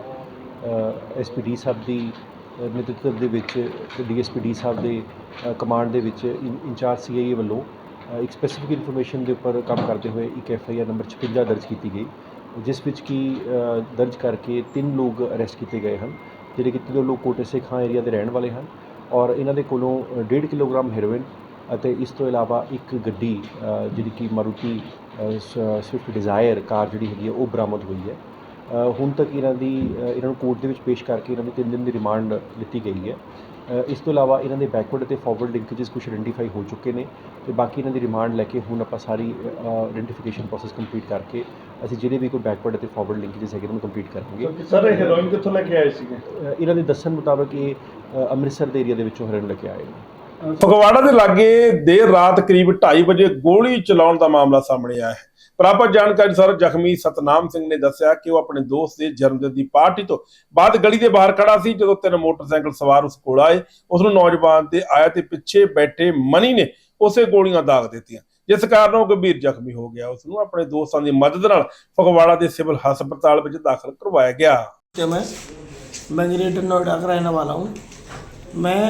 H: ਐਸਪੀਡੀ ਸਾਹਿਬ ਦੀ ਨੇਤਰਤਵ ਦੇ ਵਿੱਚ ਡੀਐਸਪੀਡੀ ਸਾਹਿਬ ਦੇ ਕਮਾਂਡ ਦੇ ਵਿੱਚ ਇਨ- ਇੰਚਾਰਜ ਸੀਆਈਏ ਵੱਲੋਂ ਇੱਕ ਸਪੈਸੀਫਿਕ ਇਨਫੋਰਮੇਸ਼ਨ ਦੇ ਉੱਪਰ ਕੰਮ ਕਰਦੇ ਹੋਏ ਇੱਕ ਐੱਫ ਆਈ ਆਰ ਨੰਬਰ 56 ਦਰਜ ਕੀਤੀ ਗਈ ਜਿਸ ਵਿੱਚ ਕਿ ਦਰਜ ਕਰਕੇ ਤਿੰਨ ਲੋਕ ਅਰੈਸਟ ਕੀਤੇ ਗਏ ਹਨ ਜਿਹੜੇ ਕਿ ਤਿੰਨੋਂ ਲੋਕ ਕੋਟੇ ਸੇ ਖਾਂ ਏਰੀਆ ਦੇ ਰਹਿਣ ਵਾਲੇ ਹਨ ਔਰ ਇਹਨਾਂ ਦੇ ਕੋਲੋਂ ਅ, ਡੇਢ ਕਿਲੋਗ੍ਰਾਮ ਹੈਰੋਇਨ ਅਤੇ ਇਸ ਤੋਂ ਇਲਾਵਾ ਇੱਕ ਗੱਡੀ ਜਿਹੜੀ ਕਿ ਮਾਰੂਤੀ ਸਵਿਫਟ ਡਿਜ਼ਾਇਰ ਕਾਰ ਜਿਹੜੀ ਹੈਗੀ ਹੈ ਉਹ ਬਰਾਮਦ ਹੋਈ ਹੈ। ਹੁਣ ਤੱਕ ਇਹਨਾਂ ਦੀ ਇਹਨਾਂ ਨੂੰ ਕੋਰਟ ਦੇ ਵਿੱਚ ਪੇਸ਼ ਕਰਕੇ ਇਹਨਾਂ ਨੂੰ 3 ਦਿਨ ਦੀ ਰਿਮਾਂਡ ਦਿੱਤੀ ਗਈ ਹੈ। ਇਸ ਤੋਂ ਇਲਾਵਾ ਇਹਨਾਂ ਦੇ ਬੈਕਵਰਡ ਅਤੇ ਫੋਰਵਰਡ ਲਿੰਕੇजेस ਕੁਝ ਆਇਡੈਂਟੀਫਾਈ ਹੋ ਚੁੱਕੇ ਨੇ ਤੇ ਬਾਕੀ ਇਹਨਾਂ ਦੀ ਰਿਮਾਂਡ ਲੈ ਕੇ ਹੁਣ ਆਪਾਂ ਸਾਰੀ ਆਇਡੈਂਟੀਫਿਕੇਸ਼ਨ ਪ੍ਰੋਸੈਸ ਕੰਪਲੀਟ ਕਰਕੇ ਅਸੀਂ ਜਿਹੜੇ ਵੀ ਕੋਈ ਬੈਕਵਰਡ ਅਤੇ ਫੋਰਵਰਡ ਲਿੰਕੇजेस ਹੈਗੇ ਉਹਨਾਂ ਨੂੰ ਕੰਪਲੀਟ ਕਰਾਂਗੇ।
A: ਸਰ ਇਹ ਹੈਰੋਇਨ ਕਿੱਥੋਂ ਲੈ ਕੇ ਆਏ ਸੀਗੇ?
H: ਇਹਨਾਂ ਦੇ ਦੱਸਣ ਮੁਤਾਬਕ ਇਹ ਅੰਮ੍ਰਿਤਸਰ ਦੇ ਏਰੀਆ ਦੇ ਵਿੱਚੋਂ ਹੈਰੋਇਨ ਲੈ ਕੇ ਆਏ ਨੇ।
A: ਫਗਵਾੜਾ ਦੇ ਲਾਗੇ ਦੇਰ ਰਾਤ ਕਰੀਬ 2:30 ਵਜੇ ਗੋਲੀ ਚਲਾਉਣ ਦਾ ਮਾਮਲਾ ਸਾਹਮਣੇ ਆਇਆ ਹੈ ਪ੍ਰਾਪਤ ਜਾਣਕਾਰੀ ਅਨੁਸਾਰ ਜ਼ਖਮੀ ਸਤਨਾਮ ਸਿੰਘ ਨੇ ਦੱਸਿਆ ਕਿ ਉਹ ਆਪਣੇ ਦੋਸਤ ਦੇ ਜਨਮਦਿਨ ਦੀ ਪਾਰਟੀ ਤੋਂ ਬਾਅਦ ਗਲੀ ਦੇ ਬਾਹਰ ਖੜਾ ਸੀ ਜਦੋਂ ਤਿੰਨ ਮੋਟਰਸਾਈਕਲ ਸਵਾਰ ਉਸ ਕੋਲ ਆਏ ਉਸ ਨੂੰ ਨੌਜਵਾਨ ਤੇ ਆਇਆ ਤੇ ਪਿੱਛੇ ਬੈਠੇ ਮਨੀ ਨੇ ਉਸੇ ਗੋਲੀਆਂ ਦਾਗ ਦਿੱਤੀਆਂ ਜਿਸ ਕਾਰਨ ਉਹ ਗੰਭੀਰ ਜ਼ਖਮੀ ਹੋ ਗਿਆ ਉਸ ਨੂੰ ਆਪਣੇ ਦੋਸਤਾਂ ਦੀ ਮਦਦ ਨਾਲ ਫਗਵਾੜਾ ਦੇ ਸਿਵਲ ਹਸਪਤਾਲ ਵਿੱਚ ਦਾਖਲ ਕਰਵਾਇਆ ਗਿਆ
I: कि मैं मैं ग्रेटर नोएडा का रहने वाला हूँ मैं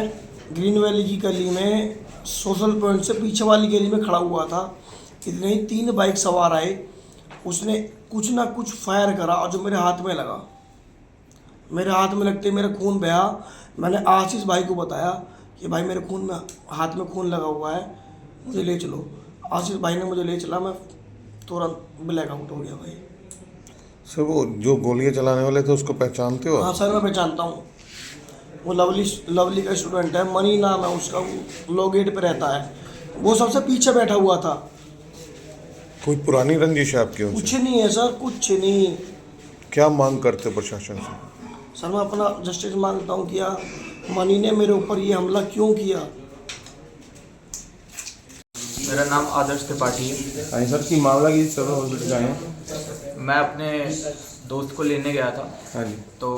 I: ग्रीन वैली की गली में सोशल पॉइंट से पीछे वाली गली में खड़ा हुआ था। इतने ही तीन बाइक सवार आए। उसने कुछ ना कुछ फायर करा और जो मेरे हाथ में लगा। मेरे हाथ में लगते मेरा खून बहा। मैंने आशीष भाई को बताया कि भाई मेरे खून में हाथ में खून लगा हुआ है मुझे ले चलो। आशीष भाई ने मुझे ले चला मैं तुरंत ब्लैक आउट हो गया भाई।
J: सर वो जो गोलियाँ चलाने वाले थे उसको पहचानते हो
I: हाँ सर मैं पहचानता हूँ। वो लवली लवली का स्टूडेंट है मनी नाम है उसका वो लो गेट पे रहता है। वो सबसे पीछे बैठा हुआ था।
J: कोई पुरानी रंजिश है आपकी
I: कुछ नहीं है सर कुछ नहीं।
J: क्या मांग करते हो प्रशासन से?
I: सर मैं अपना जस्टिस माँगता हूँ क्या मनी ने मेरे ऊपर ये हमला क्यों किया?
K: मेरा नाम आदर्श त्रिपाठी है।
L: हाँ सर की मामला की सब हॉस्पिटल आए हैं
K: मैं अपने दोस्त को लेने गया था।
L: हाँ जी।
K: तो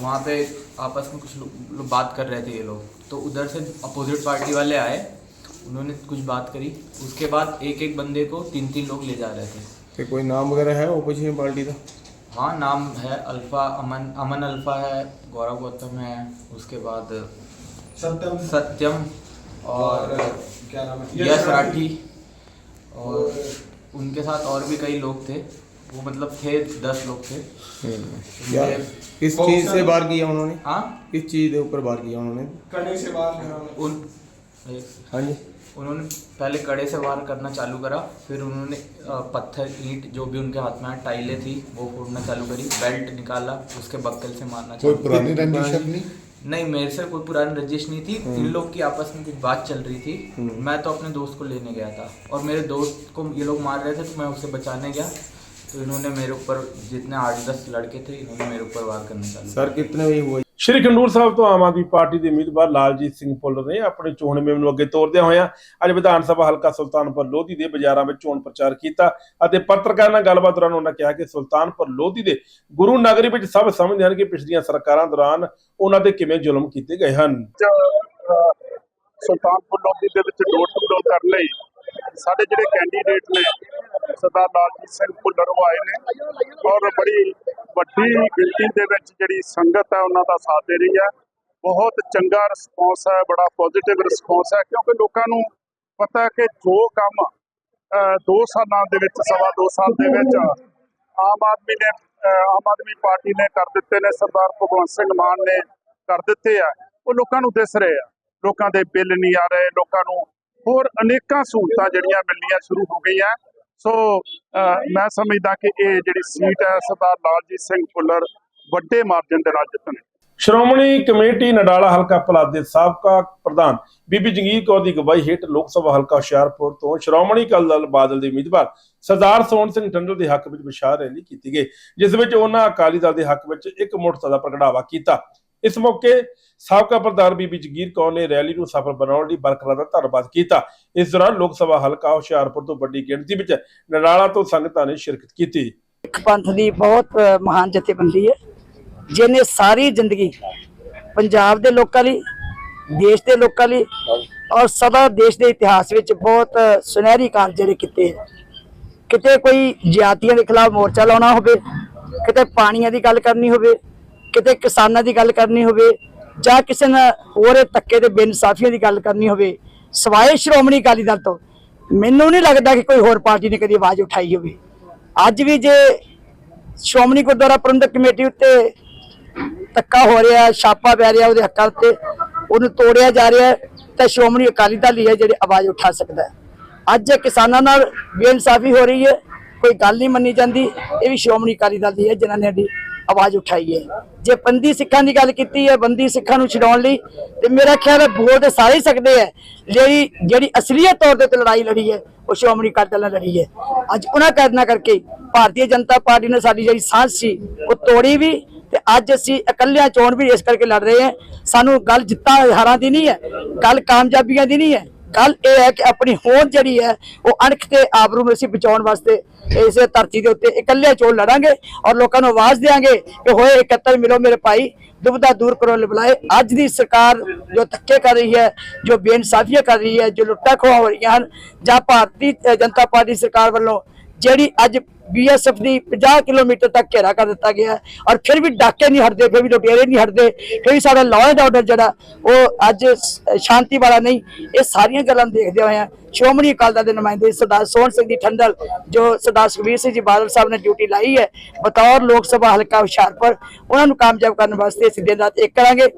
K: वहाँ पे आपस में कुछ लोग लोग बात कर रहे थे ये लोग। तो उधर से अपोजिट पार्टी वाले आए उन्होंने कुछ बात करी। उसके बाद एक एक बंदे को तीन तीन लोग ले जा रहे थे।
L: तो कोई नाम वगैरह है ओपोजिशन पार्टी का?
K: हाँ नाम है अल्फ़ा अमन अमन अल्फ़ा है गौरव गौतम है उसके बाद
I: सत्यम।
K: सत्यम और
I: क्या नाम है?
K: यश राठी। और उनके साथ और भी कई लोग थे। वो मतलब थे दस लोग थे।
L: क्या किस चीज़ से वार किया उन्होंने?
K: हाँ?
L: किस चीज़ के ऊपर वार किया उन्होंने?
I: करने से बात करा
K: उन
L: हाँ जी।
K: उन्होंने पहले कड़े से वार करना चालू करा फिर उन्होंने पत्थर ईंट जो भी उनके हाथ में आया टाइलें थी वो फोड़ना चालू करी बेल्ट निकाला उसके बक्कल से मारना
J: कोई
K: चालू
J: पुरानी रंजिश अपनी
K: नहीं? मेरे से कोई पुरानी रजिश नहीं थी। इन लोग की आपस में कुछ बात चल रही थी। मैं तो अपने दोस्त को लेने गया था और मेरे दोस्त को ये लोग मार रहे थे तो मैं उसे बचाने गया। तो इन्होंने मेरे ऊपर जितने आठ दस लड़के थे इन्होंने मेरे ऊपर वार करना चालू
L: सर कितने बजे हुआ
A: ਸ਼੍ਰੀ ਖੰਡੂਰ ਸਾਹਿਬ ਤੋਂ ਆਮ ਆਦਮੀ ਪਾਰਟੀ ਦੇ ਉਮੀਦਵਾਰ ਲਾਲਜੀਤ ਸਿੰਘ ਭੁੱਲਰ ਨੇ ਆਪਣੇ ਚੋਣ ਮੁਹਿੰਮ ਨੂੰ ਅੱਗੇ ਤੋਰਦਿਆਂ ਹੋਇਆਂ ਅੱਜ ਵਿਧਾਨ ਸਭਾ ਹਲਕਾ ਸੁਲਤਾਨਪੁਰ ਲੋਧੀ ਦੇ ਬਾਜ਼ਾਰਾਂ ਵਿੱਚ ਚੋਣ ਪ੍ਰਚਾਰ ਕੀਤਾ ਅਤੇ ਪੱਤਰਕਾਰਾਂ ਨਾਲ ਗੱਲਬਾਤ ਦੌਰਾਨ ਉਹਨਾਂ ਕਿਹਾ ਕਿ ਸੁਲਤਾਨਪੁਰ ਲੋਧੀ ਦੇ ਗੁਰੂ ਨਗਰੀ ਵਿੱਚ ਸਭ ਸਮਝਦੇ ਹਨ ਕਿ ਪਿਛਲੀਆਂ ਸਰਕਾਰਾਂ ਦੌਰਾਨ ਉਹਨਾਂ ਤੇ ਕਿਵੇਂ ਜ਼ੁਲਮ ਕੀਤੇ ਗਏ ਹਨ
M: ਸੁਲਤਾਨਪੁਰ ਲੋਧੀ ਦੇ ਵਿੱਚ ਡੋਰ ਟੂ ਡੋਰ ਕਰਨ ਲਈ ਸਾਡੇ ਜਿਹੜੇ ਕੈਂਡੀਡੇਟ ਨੇ ਸਰਦਾਰ ਲਾਲਜੀਤ ਸਿੰਘ ਭੁੱਲਰ ਉਹ ਆਏ ਨੇ। ਔਰ ਬੜੀ ਵੱਡੀ ਗਿਣਤੀ ਦੇ ਵਿੱਚ ਜਿਹੜੀ ਸੰਗਤ ਹੈ ਉਹਨਾਂ ਦਾ ਸਾਥ ਦੇ ਰਹੀ ਹੈ। ਬਹੁਤ ਚੰਗਾ ਰਿਸਪੌਂਸ ਹੈ ਬੜਾ ਪੋਜ਼ਿਟਿਵ ਰਿਸਪੌਂਸ ਹੈ ਕਿਉਂਕਿ ਲੋਕਾਂ ਨੂੰ ਪਤਾ ਹੈ ਕਿ ਜੋ ਕੰਮ ਅਹ, ਦੋ ਸਾਲਾਂ ਦੇ ਵਿੱਚ ਸਵਾ ਦੋ ਸਾਲ ਦੇ ਵਿੱਚ ਆਮ ਆਦਮੀ ਨੇ ਆਮ ਆਦਮੀ ਪਾਰਟੀ ਨੇ ਕਰ ਦਿੱਤੇ ਨੇ ਸਰਦਾਰ ਭਗਵੰਤ ਸਿੰਘ ਮਾਨ ਨੇ ਕਰ ਦਿੱਤੇ ਆ। ਉਹ ਲੋਕਾਂ ਨੂੰ ਦਿਸ ਰਹੇ ਆ। ਲੋਕਾਂ ਦੇ ਬਿੱਲ ਨਹੀਂ ਆ ਰਹੇ ਲੋਕਾਂ ਨੂੰ ਹੋਰ ਅਨੇਕਾਂ ਸਹੂਲਤਾਂ ਜਿਹੜੀਆਂ ਮਿਲਣੀਆਂ ਸ਼ੁਰੂ ਹੋ ਗਈਆਂ। ਸੋ ਮੈਂ ਸਮਝਦਾ ਕਿ ਇਹ ਜਿਹੜੀ ਸੀਟ ਹੈ, ਸਰਦਾਰ ਲਾਲਜੀਤ ਸਿੰਘ ਭੁੱਲਰ ਵੱਡੇ ਮਾਰਜਨ ਦੇ ਨਾਲ ਜਿੱਤਣ
A: ਸ਼੍ਰੋਮਣੀ ਕਮੇਟੀ ਨਡਾਲਾ ਹਲਕਾ ਪਲਾਸ ਸਾਬਕਾ ਪ੍ਰਧਾਨ ਬੀਬੀ ਜੰਗੀਰ ਕੌਰ ਦੀ ਅਗਵਾਈ ਹੇਠ ਲੋਕ ਸਭਾ ਹਲਕਾ ਹੁਸ਼ਿਆਰਪੁਰ ਤੋਂ ਸ਼੍ਰੋਮਣੀ ਅਕਾਲੀ ਦਲ ਬਾਦਲ ਦੇ ਉਮੀਦਵਾਰ ਸਰਦਾਰ ਸੋਹਣ ਸਿੰਘ ਟੰਡਲ ਦੇ ਹੱਕ ਵਿੱਚ ਵਿਸ਼ਾਲ ਰੈਲੀ ਕੀਤੀ ਗਈ, ਜਿਸ ਵਿੱਚ ਉਹਨਾਂ ਅਕਾਲੀ ਦਲ ਦੇ ਹੱਕ ਵਿੱਚ ਇੱਕ ਮੁੱਠ ਦਾ ਪ੍ਰਗਟਾਵਾ ਕੀਤਾ। ਇਸ ਮੌਕੇ ਸਾਬਕਾ ਪ੍ਰਧਾਨ ਬੀਬੀ ਜਗੀਰ ਕੌਰ ਨੇ ਰੈਲੀ ਨੂੰ ਸਫਲ ਬਣਾਉਣ ਲਈ ਵਰਕਰਾਂ ਦਾ ਧੰਨਵਾਦ ਕੀਤਾ। ਇਸ ਦੌਰਾਨ ਲੋਕ ਸਭਾ ਹਲਕਾ ਹੁਸ਼ਿਆਰਪੁਰ ਤੋਂ ਵੱਡੀ ਗਿਣਤੀ ਵਿੱਚ ਨਡਾਲਾ ਤੋਂ ਸੰਗਤਾਂ ਨੇ ਸ਼ਿਰਕਤ ਕੀਤੀ।
N: ਪੰਥ ਦੀ ਬਹੁਤ ਮਹਾਨ ਜਥੇਬੰਦੀ ਹੈ, ਜਿਹਨੇ ਸਾਰੀ ਜ਼ਿੰਦਗੀ ਪੰਜਾਬ ਦੇ ਲੋਕਾਂ ਲਈ, ਦੇਸ਼ ਦੇ ਲੋਕਾਂ ਲਈ ਔਰ ਸਦਾ ਦੇਸ਼ ਦੇ ਇਤਿਹਾਸ ਵਿੱਚ ਬਹੁਤ ਸੁਨਹਿਰੀ ਕਾਰਜ ਜਿਹੜੇ ਕੀਤੇ ਕਿਤੇ ਕੋਈ ਜਾਤੀਆਂ ਦੇ ਖਿਲਾਫ ਮੋਰਚਾ ਲਾਉਣਾ ਹੋਵੇ, ਕਿਤੇ ਪਾਣੀਆਂ ਦੀ ਗੱਲ ਕਰਨੀ ਹੋਵੇ ਕਿਤੇ ਕਿਸਾਨਾਂ ਦੀ ਗੱਲ ਕਰਨੀ ਹੋਵੇ ਜਾਂ ਕਿਸੇ ਨਾਲ ਹੋਰ ਧੱਕੇ ਤੇ ਬੇਇਨਸਾਫੀਆਂ ਦੀ ਗੱਲ ਕਰਨੀ ਹੋਵੇ, ਸਵਾਏ ਸ਼੍ਰੋਮਣੀ ਅਕਾਲੀ ਦਲ ਤੋਂ, ਮੈਨੂੰ ਨਹੀਂ ਲੱਗਦਾ ਕਿ ਕੋਈ ਹੋਰ ਪਾਰਟੀ ਨੇ ਕਦੀ ਆਵਾਜ਼ ਉਠਾਈ ਹੋਵੇ। ਅੱਜ ਵੀ ਜੇ ਸ਼੍ਰੋਮਣੀ ਗੁਰਦੁਆਰਾ ਪ੍ਰਬੰਧਕ ਕਮੇਟੀ ਉੱਤੇ ਧੱਕਾ ਹੋ ਰਿਹਾ, ਛਾਪਾ ਪੈ ਰਿਹਾ ਉਹਦੇ ਹੱਕਾਂ ਉੱਤੇ, ਉਹਨੂੰ ਤੋੜਿਆ ਜਾ ਰਿਹਾ, ਤਾਂ ਸ਼੍ਰੋਮਣੀ ਅਕਾਲੀ ਦਲ ਹੀ ਹੈ ਜਿਹੜੇ ਆਵਾਜ਼ ਉਠਾ ਸਕਦਾ ਅੱਜ ਕਿਸਾਨਾਂ ਨਾਲ ਬੇਇਨਸਾਫੀ ਹੋ ਰਹੀ ਹੈ, ਕੋਈ ਗੱਲ ਨਹੀਂ ਮੰਨੀ ਜਾਂਦੀ, ਇਹ ਵੀ ਸ਼੍ਰੋਮਣੀ ਅਕਾਲੀ ਦਲ ਦੀ ਹੈ ਜਿਨ੍ਹਾਂ ਨੇ ਸਾਡੀ ਆਵਾਜ਼ ਉਠਾਈ ਹੈ। ਜੇ ਬੰਦੀ ਸਿੱਖਾਂ ਦੀ ਗੱਲ ਕੀਤੀ ਹੈ, ਬੰਦੀ ਸਿੱਖਾਂ ਨੂੰ ਛਡਾਉਣ ਲਈ, ਤੇ ਮੇਰਾ ਖਿਆਲ ਹੈ ਬੋਲ ਤੇ ਸਾਰੇ ਹੀ ਸਕਦੇ ਹੈ। ਜਿਹੜੀ ਜਿਹੜੀ ਅਸਲੀਅਤ ਤੌਰ ਤੇ ਤੇ ਲੜਾਈ ਲੜੀ ਹੈ, ਉਹ ਸ਼੍ਰੋਮਣੀ ਅਕਾਲੀ ਦਲ ਨਾਲ ਲੜੀ ਹੈ। ਅੱਜ ਉਹਨਾਂ ਕਾਰਨਾਂ ਕਰਕੇ ਭਾਰਤੀ ਜਨਤਾ ਪਾਰਟੀ ਨੇ ਸਾਡੀ ਜਿਹੜੀ ਸਾਂਝ ਸੀ, ਉਹ ਤੋੜੀ ਵੀ, ਤੇ ਅੱਜ ਅਸੀਂ ਇਕੱਲਿਆਂ ਚੋਣ ਵੀ ਇਸ ਕਰਕੇ ਲੜ ਰਹੇ ਹਾਂ। ਸਾਨੂੰ ਗੱਲ ਜਿੱਤਾਂ ਹਾਰਾਂ ਦੀ ਨਹੀਂ ਹੈ, ਗੱਲ ਕਾਮਯਾਬੀਆਂ ਦੀ ਨਹੀਂ ਹੈ। ਗੱਲ ਇਹ ਹੈ ਕਿ ਆਪਣੀ ਹੋਂਦ ਜਿਹੜੀ ਹੈ, ਉਹ ਅਣਖ ਤੇ ਆਬਰੂ ਨੂੰ ਅਸੀਂ ਬਚਾਉਣ ਵਾਸਤੇ ਇਸੇ ਧਰਤੀ ਦੇ ਉੱਤੇ ਇਕੱਲੇ ਚੋਣ ਲੜਾਂਗੇ ਔਰ ਲੋਕਾਂ ਨੂੰ ਆਵਾਜ਼ ਦੇਵਾਂਗੇ ਕਿ ਹੋਏ ਇਕੱਤਰ ਮਿਲੋ ਮੇਰੇ ਭਾਈ, ਦੁਬਦਾ ਦੂਰ ਕਰੋ ਬੁਲਾਏ। ਅੱਜ ਦੀ ਸਰਕਾਰ ਜੋ ਧੱਕੇ ਕਰ ਰਹੀ ਹੈ, ਜੋ ਬੇਇਨਸਾਫੀਆਂ ਕਰ ਰਹੀ ਹੈ, ਜੋ ਲੁੱਟਾਂ ਖੋਹਾਂ ਹੋ ਰਹੀਆਂ ਹਨ, ਜਾਂ ਭਾਰਤੀ ਜਨਤਾ ਪਾਰਟੀ ਸਰਕਾਰ ਵੱਲੋਂ ਜਿਹੜੀ ਅੱਜ ਬੀਐਸਐਫ ਦੀ 50 ਕਿਲੋਮੀਟਰ ਤੱਕ ਘੇਰਾ ਕਰ ਦਿੱਤਾ ਗਿਆ ਔਰ ਫਿਰ ਵੀ ਡਾਕੇ ਨਹੀਂ ਹਟਦੇ, ਫਿਰ ਵੀ ਲੁਟੇਰੇ ਨਹੀਂ ਹਟਦੇ, ਫਿਰ ਸਾਡਾ ਲਾਅ ਐਂਡ ਆਰਡਰ ਜਿਹੜਾ, ਉਹ ਅੱਜ ਸ਼ਾਂਤੀ ਵਾਲਾ ਨਹੀਂ, ਇਹ ਸਾਰੀਆਂ ਗੱਲਾਂ ਨੂੰ ਦੇਖਦੇ ਹੋਏ ਆ ਸ਼੍ਰੋਮਣੀ ਅਕਾਲੀ ਦਲ ਦੇ ਨੁਮਾਇੰਦੇ ਸਰਦਾਰ ਸੋਹਣ ਸਿੰਘ ਦੀ ਠੰਡਲ, ਜੋ ਸਰਦਾਰ ਸੁਖਬੀਰ ਸਿੰਘ ਜੀ ਬਾਦਲ ਸਾਹਿਬ ਨੇ ਡਿਊਟੀ ਲਾਈ ਹੈ, ਬਤੌਰ ਲੋਕ ਸਭਾ ਹਲਕਾ ਹੁਸ਼ਿਆਰਪੁਰ, ਉਹਨਾਂ ਨੂੰ ਕਾਮਯਾਬ ਕਰਨ ਵਾਸਤੇ ਅਸੀਂ ਦਿਨ ਰਾਤ ਇੱਕ ਕਰਾਂਗੇ।